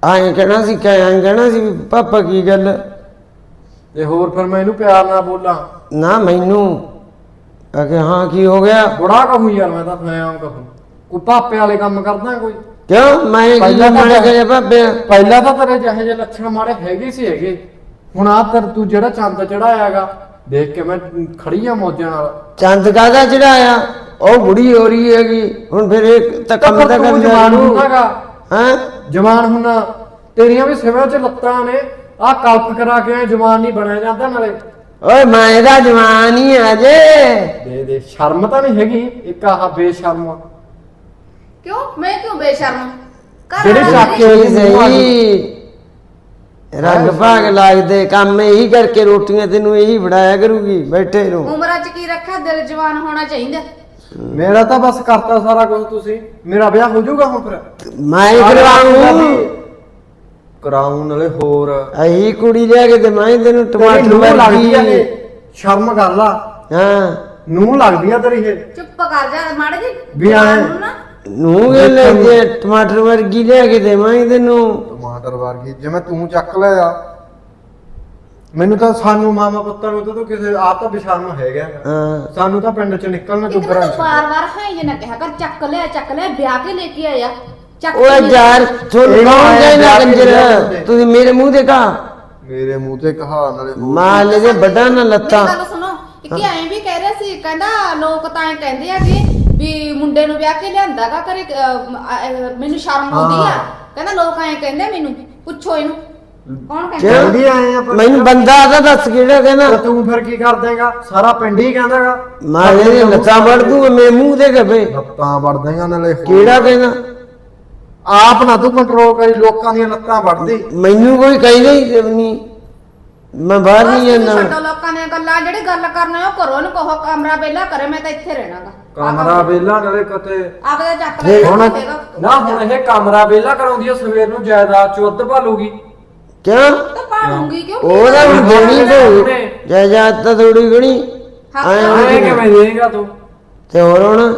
ਐਂ ਕਹਿਣਾ ਸੀ ਕਿ ਐਂ ਕਹਿਣਾ ਸੀ ਵੀ ਪਾਪਾ ਕੀ ਗੱਲ?
ਤੇ ਹੋਰ ਫਿਰ ਮੈਂ ਇਹਨੂੰ ਪਿਆਰ ਨਾਲ ਬੋਲਾਂ।
ਨਾ ਮੈਨੂੰ। ਕਿ ਹਾਂ ਕੀ ਹੋ ਗਿਆ?
ਬੜਾ ਕਹੂੰ ਯਾਰ ਮੈਂ ਤਾਂ ਮੈਂ ਆਉਂ ਕਹੂੰ। ਕੋਈ ਪਾਪੇ ਵਾਲੇ ਕੰਮ ਕਰਦਾ ਕੋਈ?
ਕਿਉਂ? ਮੈਂ ਕੀ
ਪਹਿਲਾਂ ਤਾਂ
ਮਾੜੇ ਕਰੇ ਪਾਪੇ
ਪਹਿਲਾਂ ਤਾਂ ਤੇਰੇ ਜਿਹੇ ਜਿਹੇ ਲੱਛਣ ਮਾੜੇ ਹੈਗੇ ਸੀ ਹੈਗੇ। ਹੁਣ ਆ ਤਰ ਤੂੰ ਜਿਹੜਾ ਚੰਦ ਚੜਾਇਆਗਾ ਦੇਖ ਕੇ ਮੈਂ ਖੜੀ ਆ ਮੌਜਾਂ ਨਾਲ।
ਚੰਦ ਕਾਦਾ ਚੜਾਇਆ ਉਹ ਬੁੜੀ ਹੋ ਰਹੀ ਹੈਗੀ ਹੁਣ ਫਿਰ ਇਹ ਤਾਂ ਕੰਮ ਤਾਂ
ਤੂੰ
ਕਰਦਾ
ਜਵਾਨ ਹੁੰਦਾਗਾ।
ਹਾਂ?
ਜਵਾਨ ਹੁੰਨਾ। ਤੇਰੀਆਂ ਵੀ ਸਿਵਿਆਂ 'ਚ ਲੱਤਾਂ ਨੇ। ਆ ਕਲਪ ਕਰਾ ਕੇ ਐਂ ਜਵਾਨ ਨਹੀਂ ਬਣਿਆ ਜਾਂਦਾ ਨਾਲੇ।
ਓਏ ਮੈਂ ਇਹਦਾ ਜਵਾਨ ਹੀ ਆ ਜੇ।
ਦੇ ਦੇ ਸ਼ਰਮ ਤਾਂ ਨਹੀਂ ਹੈਗੀ ਇੱਕ ਆਹ ਬੇਸ਼ਰਮ।
ਕਿਉਂ? ਮੈਂ ਕਿਉਂ ਬੇਸ਼ਰਮ? ਘਰ
ਜਿਹੜੇ
ਵਾਲਾ
ਚੱਕ
ਕੀ ਸਹੀ। ਰੰਗ ਭਾਗ ਲੱਗਦੇ ਕੰਮ ਇਹੀ ਕਰਕੇ ਰੋਟੀਆਂ ਤੈਨੂੰ ਇਹੀ ਫੜਾਇਆ ਕਰੂਗੀ ਬੈਠੇ ਨੂੰ
ਉਮਰਾਂ ਚ ਕੀ ਰੱਖਿਆ? ਦਿਲ ਜਵਾਨ ਹੋਣਾ ਚਾਹੀਦਾ।
ਮੇਰਾ ਤਾਂ ਬਸ ਕਰਤਾ ਸਾਰਾ ਕੁਝ ਤੁਸੀਂ। ਮੇਰਾ ਵਿਆਹ ਹੋ ਜਾਊਗਾ ਹੁਣ ਫਿਰ।
ਮੈਂ ਕਰਾਉਂ
ਕਰਾਉਣ ਨਾਲੇ ਹੋਰ।
ਅਹੀ ਕੁੜੀ ਲਿਆ ਕੇ ਤੇ ਮੈਂ ਤੈਨੂੰ
ਤੇਰੀ
ਟਮਾਟਰ
ਨੂੰਹ ਲੱਗਦੀ ਆ
ਵਰਗੀ।
ਇਹ। ਸ਼ਰਮ ਕਰ ਲਾ।
ਹਾਂ।
ਨੂੰ ਲੱਗਦੀ ਆ ਤੇਰੀ ਇਹ।
ਚੁੱਪ ਕਰ ਜਾ ਮਾੜੇ ਜੀ।
ਵੀ।
ਜਵਾਨ ਨੂੰ ਨਾ।
ਨੂੰ ਇਹ ਲੈ ਕੇ ਟਮਾਟਰ ਵਰਗੀ ਲਿਆ ਕੇ ਤੇ ਮੈਂ ਤੈਨੂੰ।
ਟਮਾਟਰ ਵਰਗੀ ਜਿਵੇਂ ਤੂੰ ਚੱਕ ਲਿਆ ਮੈਨੂੰ ਤਾਂ ਸਾਨੂੰ ਮਾਮਾ ਪੁੱਤਾਂ ਨੂੰ ਤਾਂ ਤੂੰ ਕਿਸੇ ਆਪ ਤਾਂ ਬਿਸ਼ਰਮ ਹੈਗਾ।
ਹਾਂ।
ਸਾਨੂੰ ਤਾਂ ਪਿੰਡ ਚ ਨਿਕਲਣਾ
ਇੱਕ
ਚੁੱਪ
ਤਾਂ ਤੂੰ ਬਾਰ-ਬਾਰ ਹਾਂ ਜੇ ਨਾ ਕਿਹਾ ਕਰ ਚੱਕ ਲਿਆ ਚੱਕ ਲਿਆ ਵਿਆਹ ਕੇ ਲੈ ਕੇ ਆਇਆ। ਚੱਕ
ਓਏ ਯਾਰ ਤੁਹਾਨੂੰ
ਇਹ
ਕੌਣ ਕਹਿੰਦਾ
ਜਾ ਕੇ
ਕੰਜਰ। ਤੁਸੀਂ ਮੇਰੇ ਮੂੰਹ ਤੇ ਕਾ
ਮੇਰੇ ਮੂੰਹ ਤੇ ਕਹਾ ਨਾਲੇ
ਮਾਲ ਦੇ ਵੱਡਾ ਨਾ ਲੱਤਾਂ।
ਮੇਰੀ ਗੱਲ ਸੁਣੋ ਇੱਕ ਐਂ ਵੀ ਕਹਿ ਰਿਹਾ ਸੀ ਕਹਿੰਦਾ ਲੋਕ ਤਾਂ ਐਂ ਕਹਿੰਦੇ ਆ ਕਿ ਵੀ ਮੁੰਡੇ ਨੂੰ ਵਿਆਹ ਕੇ ਲਿਆਂਦਾਗਾ ਅਹ, ਅਹ, ਮੈਨੂੰ ਸ਼ਰਮ ਆਉਂਦੀ ਆ। ਕਹਿੰਦਾ ਲੋਕ ਐਂ ਕਹਿੰਦੇ ਮੈਨੂੰ ਪੁੱਛੋ ਇਹਨੂੰ। ਕੌਣ ਕਹਿੰਦਾ?
ਜਲਦੀ ਆਏ ਆ ਪਰ-
ਮੈਨੂੰ ਬੰਦਾ ਆਦਾ ਦੱਸ ਕਿਹੜਾ ਕਹਿੰਦਾ।
ਤਾਂ ਤੂੰ ਫਿਰ ਕੀ ਕਰ ਦੇਗਾ ਸਾਰਾ ਪਿੰਡ ਹੀ ਕਹਿੰਦਾਗਾ।
ਮਾਲੇ ਦੇ ਲੱਤਾਂ ਵੜ ਦੂੰ ਮੇਰੇ ਮੂੰਹ ਤੇ ਕਵੇ
ਲੱਤਾਂ ਵੜ ਦੇਗਾ ਨਾਲੇ।
ਕਿਹੜਾ ਕਹਿੰਦਾ?
ਆਪ ਨਾ ਤੂੰ ਕੰਟਰੋਲ ਕਰੀ ਲੋਕਾਂ ਦੀਆਂ ਲੱਤਾਂ ਵੜਦੀ
ਮੈਨੂੰ ਕੋਈ ਕਹਿੰਦਾ ਹੀ ਨਹੀਂ ਮੈਂ ਬਾਹਰ ਨਹੀਂ ਜਾਂਦਾ।
ਲੋਕਾਂ ਦੀਆਂ ਗੱਲਾਂ ਜਿਹੜੀ ਗੱਲ ਕਰਨਾ ਉਹ ਕਰੋ ਇਹਨੂੰ ਕਹੋ ਕਮਰਾ ਵਿਹਲਾ ਕਰੇ ਮੈਂ ਤਾਂ ਇੱਥੇ ਰਹਿਣਾਗਾ।
ਕਮਰਾ ਵੇਲਾ ਨਾਲੇ ਕਿਤੇ।
ਆਪਦਾ ਚੱਕ ਲੈ
ਹੁਣ ਨਾ ਹੁਣ ਇਹ ਕਮਰਾ ਵੇਲਾ ਕਰਾਉਂਦੀ ਆ ਸਵੇਰ ਨੂੰ ਜਾਇਦਾਦ ਚ ਉੱਧ ਭਾਲੂਗੀ।
ਕਿਉਂ?
ਤਾਂ ਪਾੜੂੰਗੀ ਕਿਉਂ?
ਉਹਦਾ ਹੁਣ ਦੇਣੀ ਪਊ ਜਾਇਦਾਦ ਤਾਂ ਥੋੜੀ ਗਣੀ
ਐ ਕਿਵੇਂ ਦੇਗਾ ਤੂੰ?
ਤੇ ਹੋਰ ਹੁਣ?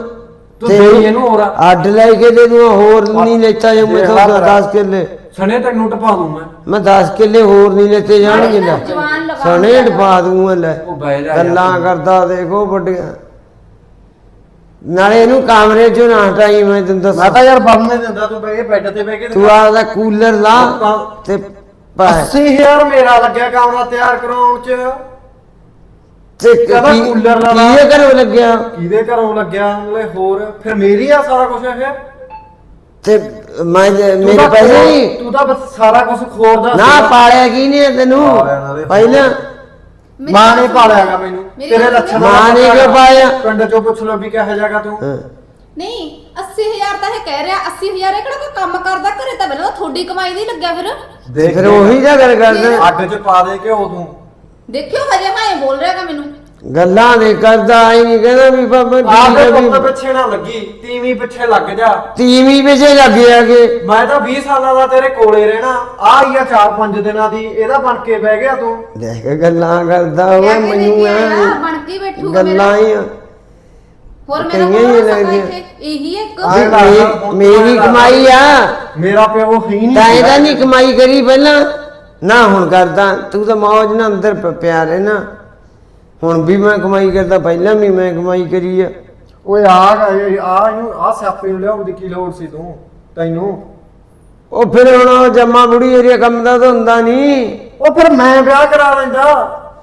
ਤੂੰ ਦੇ ਇਹਨੂੰ ਹੋਰ।
ਅੱਡ ਲੈ ਕੇ ਦੇ ਦੂੰ ਹੋਰ ਨਹੀਂ ਲੈਤਾ ਜੇ ਮੈਂ ਤਾਂ
ਲਾ ਤੇਰਾ।
10 ਕਿੱਲੇ।
ਸਣੇ ਤੈਨੂੰ ਟਪਾ ਦੂੰ ਮੈਂ।
ਮੈਂ 10 ਕਿੱਲੇ ਹੋਰ ਨਹੀਂ ਲੈਤੇ ਜਾਣਗੇ
ਲਗਾ
ਸਣੇ ਪਾ ਦੂੰਗਾ ਲੈ। ਗੱਲਾਂ ਕਰਦਾ ਦੇਖੋ ਵੱਡੀਆਂ। ਨਾਲੇ ਇਹਨੂੰ ਕਮਰੇ ਚੋਂ ਨਾ ਹਟਾਈ ਮੈਂ ਤੈਨੂੰ ਦੱਸਾਂ।
ਤਾਂ ਯਾਰ ਬੰਨ ਦਿੰਦਾ ਤੂੰ ਬਹਿ ਕੇ ਬੈੱਡ ਤੇ ਬਹਿ ਕੇ
ਤੂੰ ਆਪਦਾ ਕੂਲਰ ਲਾ
ਤਾਂ-
ਪਾ।
80000 ਮੇਰਾ ਲੱਗਿਆ ਕਮਰਾ ਤਿਆਰ ਕਰਾਉਣ ਚ।
ਤੇ
ਕਹਿੰਦਾ ਕੂਲਰ ਲਾ ਲਾ।
ਕੀ ਕਰੋ ਲੱਗਿਆ?
ਕਿਹਦੇ ਘਰੋਂ ਲੱਗਿਆ? ਨਾਲੇ ਹੋਰ ਫਿਰ ਮੇਰੀ ਆ ਸਾਰਾ ਕੁਝ ਇਹ?
ਤੇ ਮੈਂ ਮੇਰੇ ਪੈਸੇ ਨਹੀਂ।
ਤੂੰ ਤਾਂ ਬਸ ਸਾਰਾ ਕੁਝ ਖੋਰਦਾ
ਨਾ ਪਾਲਿਆ ਕੀ ਨਹੀਂ ਤੈਨੂੰ। ਪਹਿਲਾਂ
ਮੇਰੀ
ਮਾਂ
ਗੱਲ
ਨੇ
ਸੁਣੋ।
ਪਾਲਿਆਗਾ ਮੈਨੂੰ
ਮੇਰੀ
ਤੇਰੇ
ਗੱਲ
ਲੱਛਣ
ਸੁਣੋ।
ਮਾਂ ਨੇ ਕਿਉਂ ਪਾਇਆ?
ਪਿੰਡ ਚੋਂ ਪੁੱਛ ਲੋ ਵੀ ਕਿਹੋ ਜਾਗਾ ਤੂੰ
ਹਾਂ।
ਨਹੀਂ 80000 ਤਾਂ ਇਹ ਕਹਿ ਰਿਹਾ 80000 ਇਹ ਕਿਹੜਾ ਕੋਈ ਕੰਮ ਕਰਦਾ ਘਰੇ ਤਾਂ ਪਹਿਲਾਂ ਤੁਹਾਡੀ ਕਮਾਈ ਦੀ ਲੱਗਿਆ ਫਿਰ
ਦੇਖ
ਫਿਰ ਉਹੀ ਤਾਂ ਗੱਲ ਕਰਦੇ
ਅੱਗ ਚ ਪਾ ਦੇ ਘਿਓ ਤੂੰ
ਦੇਖਿਓ ਹਜੇ ਇਹ ਬੋਲ ਰਿਹਾਗਾ ਮੈਨੂੰ
ਗੱਲਾਂ ਨਹੀਂ ਕਰਦਾ ਆਈ ਨਹੀਂ ਕਹਿੰਦਾ ਵੀ ਬਾਬਾ
ਆਪਦੇ
ਜੀ
ਪੁੱਤ ਪਿੱਛੇ ਨਾ ਲੱਗੀ ਤੀਵੀਂ ਪਿੱਛੇ ਲੱਗ ਜਾ
ਤੀਵੀਂ ਪਿਛੇ ਲੱਗ ਗਿਆ ਕਿ
ਮੈਂ ਤਾਂ 20 ਸਾਲਾਂ ਦਾ ਤੇਰੇ ਕੋਲੇ ਰਹਿਣਾ ਆ ਹੀ ਆ 4-5 ਦਿਨਾਂ ਦੀ ਇਹਦਾ ਬਣ ਕੇ ਬਹਿ ਗਿਆ ਤੂੰ
ਦੇਖ ਗੱਲਾਂ ਕਰਦਾ ਹੋਵੇ ਮੈਨੂੰ ਐ
ਬਣ ਕੇ ਬੈਠੂਗਾ
ਗੱਲਾਂ ਹੀ ਆ।
ਹੋਰ ਮੇਰਾ। ਇੱਥੇ ਇਹੀ ਇੱਕ
ਮੇਰੀ-। ਕਮਾਈ ਆ
ਮੇਰਾ ਪਿਓ ਹੀ ਨਹੀਂ
ਤਾਂ ਇਹਦਾ। ਨਹੀਂ ਕਮਾਈ ਕਰੀ ਪਹਿਲਾਂ ਨਾ ਹੁਣ ਕਰਦਾ ਤੂੰ ਤਾਂ ਮੌਜ ਨਾਲ ਅੰਦਰ ਪਿਆ ਰਹਿਣਾ ਹੁਣ ਵੀ ਮੈਂ ਕਮਾਈ ਕਰਦਾ ਪਹਿਲਾਂ ਵੀ ਮੈਂ ਕਮਾਈ ਕਰੀ ਆ।
ਓਏ ਆ ਆ ਇਹਨੂੰ ਆ ਸਿਆਪੇ ਨੂੰ ਲਿਆਉਣ ਦੀ ਕੀ ਲੋੜ ਸੀ ਤੂੰ ਤੈਨੂੰ?
ਉਹ ਫਿਰ ਹੁਣ ਉਹ ਜੰਮਾ ਬੁੜੀ ਏਰੀਆ ਕੰਮ ਦਾ ਤਾਂ ਹੁੰਦਾ ਨਹੀਂ।
ਉਹ ਫਿਰ ਮੈਂ ਵਿਆਹ ਕਰਾ ਲੈਂਦਾ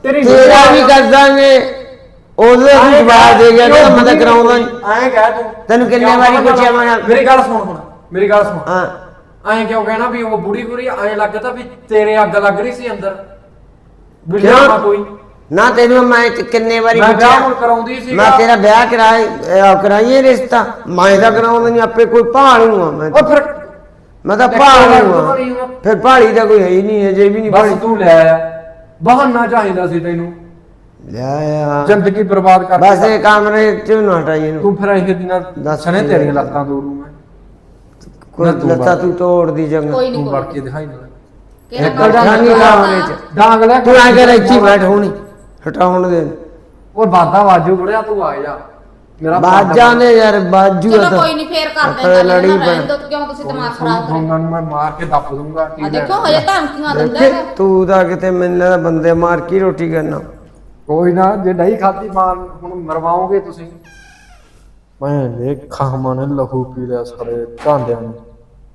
ਤੇਰੀ
ਤੇਰਾ ਵੀ ਕਰ ਦਾਂਗੇ। ਉਹਦੇ ਵੀ ਜਵਾਬ ਦੇ ਗਿਆ ਕਿ ਮੈਂ ਤਾਂ ਕਰਾਉਂਦਾ
ਐਂ ਕਹਿ ਤੂੰ
ਤੈਨੂੰ ਕਿੰਨੇ ਵਾਰੀ? ਪੁੱਛਿਆ ਮੈਂ?
ਮੇਰੀ ਗੱਲ ਸੁਣ ਹੁਣ ਮੇਰੀ ਗੱਲ ਸੁਣ।
ਹਾਂ।
ਐਂ ਕਿਉਂ ਕਹਿਣਾ ਵੀ ਉਹ ਬੁੜੀ ਕੁੜੀ ਐਂ ਲੱਗਦਾ ਵੀ ਤੇਰੇ ਅੱਗ ਲੱਗ ਰਹੀ ਸੀ ਅੰਦਰ? ਲਿਆਵਾਂ ਕੋਈ।
ਨਾ ਤੈਨੂੰ ਮੈਂ ਤੇ ਕਿੰਨੇ ਵਾਰੀ
ਮੈਂ ਵਿਆਹ ਹੁਣ
ਪੁੱਛਿਆ
ਕਰਾਉਂਦੀ ਸੀ
ਮੈਂ ਤੇਰਾ ਵਿਆਹ ਕਰਾਏ ਅਹ ਕਰਾਈਏ ਰਿਸ਼ਤਾ। ਮੈਂ ਤਾਂ ਕਰਾਉਂਦਾ ਨਹੀਂ ਆਪੇ ਕੋਈ ਭਾਲੂ ਆ ਮੈਂ
ਉਹ ਫਿਰ
ਮੈਂ ਤਾਂ ਭਾਲੂ ਆ। ਫਿਰ ਭਾਲੀ ਦਾ ਕੋਈ ਹੈ ਹੀ ਨਹੀਂ ਅਜੇ ਵੀ ਨਹੀਂ
ਬਸ
ਭਾਲੀ।
ਤੂੰ ਲੈ ਆ। ਬਹਾਨਾ ਚਾਹੀਦਾ ਸੀ ਤੈਨੂੰ।
ਲਿਆ ਆ।
ਜ਼ਿੰਦਗੀ ਬਰਬਾਦ ਕਰ
ਬਸ ਇਹ ਕਮਰੇ ਚੋਂ ਨਾ ਹਟਾਈ ਇਹਨੂੰ।
ਤੂੰ ਫਿਰ ਇਹ ਦਿਨਾਂ
ਦੱਸ
ਸਣੇ
ਕੀ
ਤੇਰੀਆਂ। ਲੱਤਾਂ ਤੋੜੂ ਮੈਂ।
ਕੋਈ
ਨਾ ਤੂੰ
ਲੱਤਾਂ
ਬਾਹਰ।
ਤੂੰ ਤੋੜਦੀ ਜੰਗ।
ਕੋਈ ਨਹੀਂ
ਤੂੰ ਵੜ
ਕੋਈ
ਕੇ ਦਿਖਾਈ ਨਾ।
ਕਿਹੜਾ
ਇੱਕ ਨਹੀਂ? ਕਮਰੇ ਚ
ਡਾਂਗ ਲੈ।
ਤੂੰ ਆ ਕਰ ਇੱਥੇ ਹੀ ਬੈਠ ਹੋਣੀ। ਹਟਾਉਣ ਦੇ।
ਉਹ ਬਾਦਾ ਵਾਜੂ ਬੜਿਆ ਤੂੰ ਆ ਜਾ। ਮੇਰਾ
ਬਾਜਾਂ ਨੇ ਯਾਰ ਬਾਜੂ
ਚਲੋ ਕੋਈ ਨਹੀਂ ਫੇਰ
ਆਪਣੇ
ਹਾਂ
ਲੜੀ ਬਣ।
ਦੋ ਕਿਉਂ ਤੁਸੀਂ ਦਿਮਾਗ ਖਰਾਬ ਕਰੇ
ਉਹਨਾਂ ਨੂੰ ਮੈਂ ਮਾਰ ਕੇ ਦੱਪ ਦੂੰਗਾ ਕੀ।
ਦੇਖੋ ਹਜੇ ਧਮਕੀਆਂ ਦਿੰਦਾ ਹੈਗਾ।
ਤੂੰ ਤਾਂ ਕਿਤੇ ਮੈਨੂੰ ਬੰਦੇ ਮਾਰ ਕੇ ਹੀ ਰੋਟੀ ਕਰਨਾ
ਕੋਈ ਨਾ ਜੇ ਨਹੀਂ ਖਾਦੀ ਮਾਰ ਹੁਣ ਮਰਵਾਓਗੇ ਤੁਸੀਂ। ਮੈਂ ਦੇਖਾਂ ਮਨ ਲਹੂ ਪੀ ਲਿਆ ਸਾਰੇ ਢਾਂਡਿਆਂ ਨੂੰ।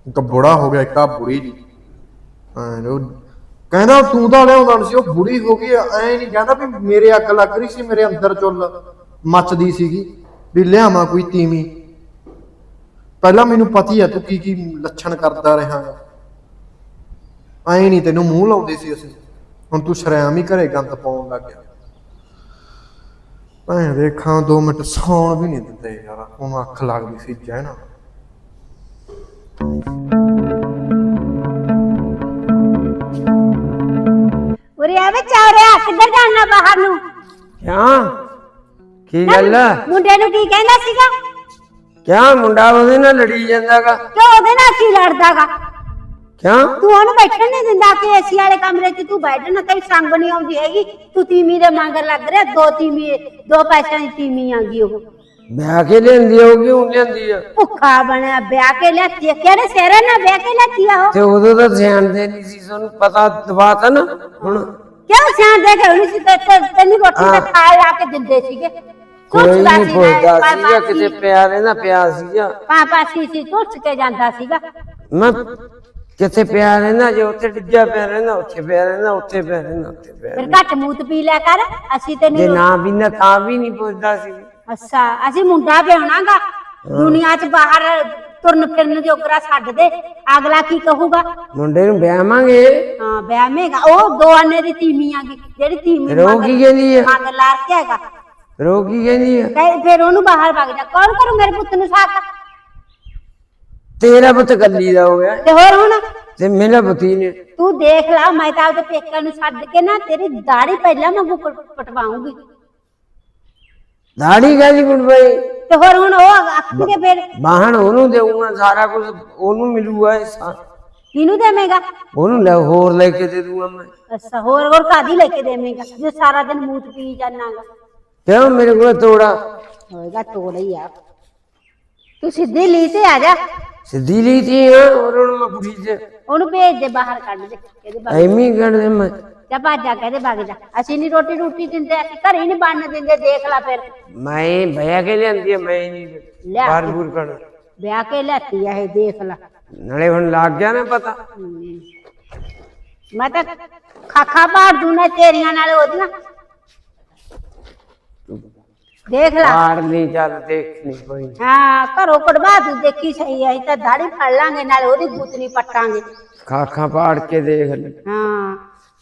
ਇੱਕ ਬੁੜਾ ਹੋ ਗਿਆ ਇੱਕ ਆ ਬੁੜੀ ਜੀ। ਐਂ ਉਹ ਕਹਿੰਦਾ ਤੂੰ ਤਾਂ ਲਿਆਉਂਦਾ ਨੀ ਸੀ, ਉਹ ਬੁੜੀ ਹੋ ਗਈ ਐ ਨਹੀਂ ਕਹਿੰਦਾ ਵੀ ਮੇਰੇ ਅੱਗ ਲੱਗ ਰਹੀ ਸੀ, ਮੇਰੇ ਅੰਦਰ ਚੁੱਲ ਮੱਚਦੀ ਸੀਗੀ ਵੀ ਲਿਆਵਾਂ ਕੋਈ ਤੀਵੀਂ। ਪਹਿਲਾਂ ਮੈਨੂੰ ਪਤੀ ਆ ਤੂੰ ਕੀ ਕੀ ਲੱਛਣ ਕਰਦਾ ਰਿਹਾ। ਐ ਨਹੀਂ ਤੈਨੂੰ ਮੂੰਹ ਲਾਉਂਦੇ ਸੀ ਅਸੀਂ। ਹੁਣ ਤੂੰ ਸ਼ਰੇਆਮ ਹੀ ਘਰੇ ਗੰਦ ਪਾਉਣ ਲੱਗ ਗਿਆ। ਭੈਣ ਦੇਖਾਂ 2 ਮਿੰਟ ਸੌਣ ਵੀ ਨਹੀਂ ਦਿੰਦੇ ਯਾਰ, ਹੁਣ ਅੱਖ ਲੱਗਦੀ ਸੀ ਜਹਿਣਾ।
ਉਰੇ ਆਵੇ ਚੌਰਿਆ ਕਿੱਧਰ ਜਾਣਾ ਬਾਹਰ ਨੂੰ।
ਕਿਆ? ਕੀ ਗੱਲ?
ਮੁੰਡੇ ਨੂੰ ਕੀ ਕਹਿੰਦਾ ਸੀਗਾ?
ਕਿਆ? ਮੁੰਡਾ ਉਹਦੇ ਨਾਲ ਲੜੀ ਜਾਂਦਾਗਾ?
ਕਿ ਉਹਦੇ ਨਾਲ ਕੀ ਲੜਦਾਗਾ?
ਕਿਆ?
ਤੂੰ ਉਹਨੂੰ ਬੈਠਣ ਨਹੀਂ ਦਿੰਦਾ ਕਿ ਏਸੀ ਵਾਲੇ ਕਮਰੇ 'ਚ ਤੂੰ ਬੈਠ ਨਾ ਤੇਰੀ ਸੰਗ ਨਹੀਂ ਆਉਂਦੀ ਹੈਗੀ। ਤੂੰ ਤੀਮੀ ਦੇ ਮੰਗਰ ਲੱਗ ਰਿਹਾ ਦੋ ਤੀਮੀ ਦੋ ਪੈਸਿਆਂ ਦੀ ਤੀਮੀ ਆ ਗਈ ਉਹ।
ਵਿਆਹ ਕੇ ਲੈਂਦੀ ਹੋਗੀ ਉਹ ਲੈਂਦੀ ਆ
ਭੁੱਖਾ ਬਣਿਆ ਵਿਆਹ ਕੇ ਲਿਆਤੀ ਆ। ਕਿਹੜੇ ਸਿਰੇ ਨਾਲ ਵਿਆਹ ਕੇ ਲਿਆਤੀ ਆ ਉਹ
ਤੇ ਉਦੋਂ ਤਾਂ ਸਿਆਣਦੇ ਨਹੀਂ ਸੀ ਤੁਹਾਨੂੰ ਪਤਾ ਦਵਾਤਾ ਨਾ ਹੁਣ
ਕਿਉਂ ਸਿਆਣ ਦੇ ਕੇ ਉਹਨੂੰ ਸੀ ਤੇ ਤੇ- ਤੈਨੂੰ ਰੋਟੀ ਤਾਂ
ਹਾਂ।
ਖਾ ਲਾ ਕੇ ਦਿੰਦੇ ਸੀਗੇ
ਕੋਈ ਨਹੀਂ
ਸੀ
ਪੁੱਛਦਾ
ਨਾ,
ਸੀਗਾ ਕਿਤੇ
ਸੀ।
ਪਿਆ ਸੀਗਾ
ਪਾਪਾ ਸੀ ਸੀ ਤੁਰਸ ਕੇ ਜਾਂਦਾ ਸੀਗਾ
ਮੈਂ ਕਿੱਥੇ ਪਿਆ ਰਹਿੰਦਾ ਜੇ ਉੱਥੇ ਡਿੱਗਿਆ ਪਿਆ ਰਹਿੰਦਾ ਉੱਥੇ ਪਿਆ ਰਹਿੰਦਾ ਉੱਥੇ ਪਿਆ ਰਹਿੰਦਾ ਉੱਥੇ ਪਿਆ
ਫਿਰ। ਘੱਟ ਮੂਤ ਪੀ ਲਿਆ ਕਰ ਅਸੀਂ ਤੇ
ਜੇ
ਨਹੀਂ
ਨਾ ਪੀਂਦਾ ਤਾਂ ਵੀ ਨਹੀਂ ਪੁੱਛਦਾ ਸੀ
ਅੱਛਾ ਅਸੀਂ ਮੁੰਡਾ ਵਿਆਹਣਾਗਾ। ਦੁਨੀਆ 'ਚ ਬਾਹਰ ਤੁਰਨ ਫਿਰਨ ਜੋਗਰਾ ਛੱਡ ਦੇ ਅਗਲਾ ਕੀ ਕਹੂਗਾ?
ਮੁੰਡੇ ਨੂੰ ਵਿਆਹਾਂਗੇ
ਹਾਂ ਵਿਆਹੇਗਾ ਉਹ ਦੋ ਆਨੇ ਦੀ ਤੀਮੀ ਆ ਗਈ। ਜਿਹੜੀ ਤੀਮੀ
ਰੋ ਕੀ ਕਹਿੰਦੀ ਹੈ
ਮੰਗ ਲਾਰ ਕੇ ਹੈਗਾ
ਕੀ ਕਹਿੰਦੀ ਹੈ
ਕਹੇ ਫਿਰ ਉਹਨੂੰ ਬਾਹਰ ਭੱਗ ਜਾ। ਕੌਣ ਕਰੂ ਮੇਰੇ ਪੁੱਤ ਨੂੰ ਸਾਕ
ਤੇਰਾ ਪੁੱਤ ਕੱਲੀ ਦਾ ਹੋ ਗਿਆ।
ਤੇ ਹੋਰ ਹੁਣ?
ਤੇ ਮੇਰਾ ਪਤੀ ਨੇ
ਤੂੰ ਦੇਖ ਲਾ ਮੈਂ ਤਾਂ ਉਹਦੇ ਪੇਕਿਆਂ ਨੂੰ ਛੱਡ ਕੇ ਨਾ ਤੇਰੀ ਦਾੜੀ ਪਹਿਲਾਂ ਮੈਂ ਪਟਵਾਉਂਗੀ।
ਦਾੜੀ ਗਾਲੀ ਬੁੜਵਾਈ
ਤੇ ਹੋਰ ਹੁਣ ਉਹ ਕੇ ਫਿਰ?
ਬਾਹਣ ਉਹਨੂੰ ਦੇਊਗਾ ਸਾਰਾ ਕੁਝ ਉਹਨੂੰ ਮਿਲੂਗਾ ਹਿੱਸਾ
ਕਿਹਨੂੰ ਦੇਵੇਂਗਾ?
ਉਹਨੂੰ ਲੈ ਹੋਰ ਲੈ ਕੇ ਦੇ ਦੂੰਗਾ ਮੈਂ।
ਅੱਛਾ ਹੋਰ ਹੋਰ ਕਾਦੀ ਲੈ ਕੇ ਦੇਵੇਂਗਾ? ਜੇ ਸਾਰਾ ਦਿਨ ਮੂਤ ਪੀ ਜਾਣਾਗਾ।
ਕਿਉਂ ਮੇਰੇ ਕੋਲ ਤੋੜਾ?
ਹੋਏਗਾ ਤੋੜ ਹੀ ਆ। ਤੂੰ ਸਿੱਧੀ ਲੀ ਤੇ ਆ ਜਾ।
ਸਿੱਧੀ ਲਈ ਤੀ ਹਾਂ ਹੋਰ ਹੁਣ ਮੈਂ ਕੁੜੀ ਚ
ਉਹਨੂੰ ਭੇਜ ਦੇ ਬਾਹਰ ਕੱਢ ਦੇ ਇਹਦੇ ਬਾਹਰ।
ਐਵੇਂ ਹੀ ਦੇ ਮੈਂ।
ਜਾ ਭਾਜਾ ਕਹਦੇ ਵਗ ਜਾ। ਅਸੀਂ ਨਹੀਂ ਰੋਟੀ ਰੋਟੀ ਦਿੰਦੇ ਅਸੀਂ ਘਰੇ ਹੀ ਨਹੀਂ ਬਣਨ ਦਿੰਦੇ ਦੇਖ ਲੈ ਫਿਰ।
ਮੈਂ ਭਈਆ ਕੇ ਲਿਆਂਦੀ ਆ ਮੈਂ ਨਹੀਂ
ਲਿਆ
ਬਾਰ ਬੂਰ ਕਰ
ਵਿਆਹ ਕੇ ਲੈਤੀ ਆ ਇਹ ਦੇਖ ਲੈ।
ਨਾਲੇ ਹੁਣ ਲੱਗ ਗਿਆ ਨਾ ਪਤਾ।
ਮੈਂ ਤਾਂ ਖਾਖਾ ਪਾੜ ਦੂੰ ਨਾ ਤੇਰੀਆਂ ਨਾਲ ਉਹਦੀਆਂ। ਦੇਖ ਲੈ।
ਪਾੜ ਨਹੀਂ ਚੱਲ ਦੇਖ ਨਹੀਂ ਕੋਈ।
ਹਾਂ ਘਰੋਂ ਕਢਵਾ ਤੂੰ ਦੇਖੀ ਸਹੀ ਆਈ ਤਾਂ ਦਾੜੀ ਫੜ ਲਾਂਗੇ ਨਾਲ ਉਹਦੀ ਗੁੱਤਨੀ ਪੱਟਾਂਗੇ।
ਖਾਖਾਂ ਪਾੜ ਕੇ ਦੇਖ ਲੈ।
ਹਾਂ।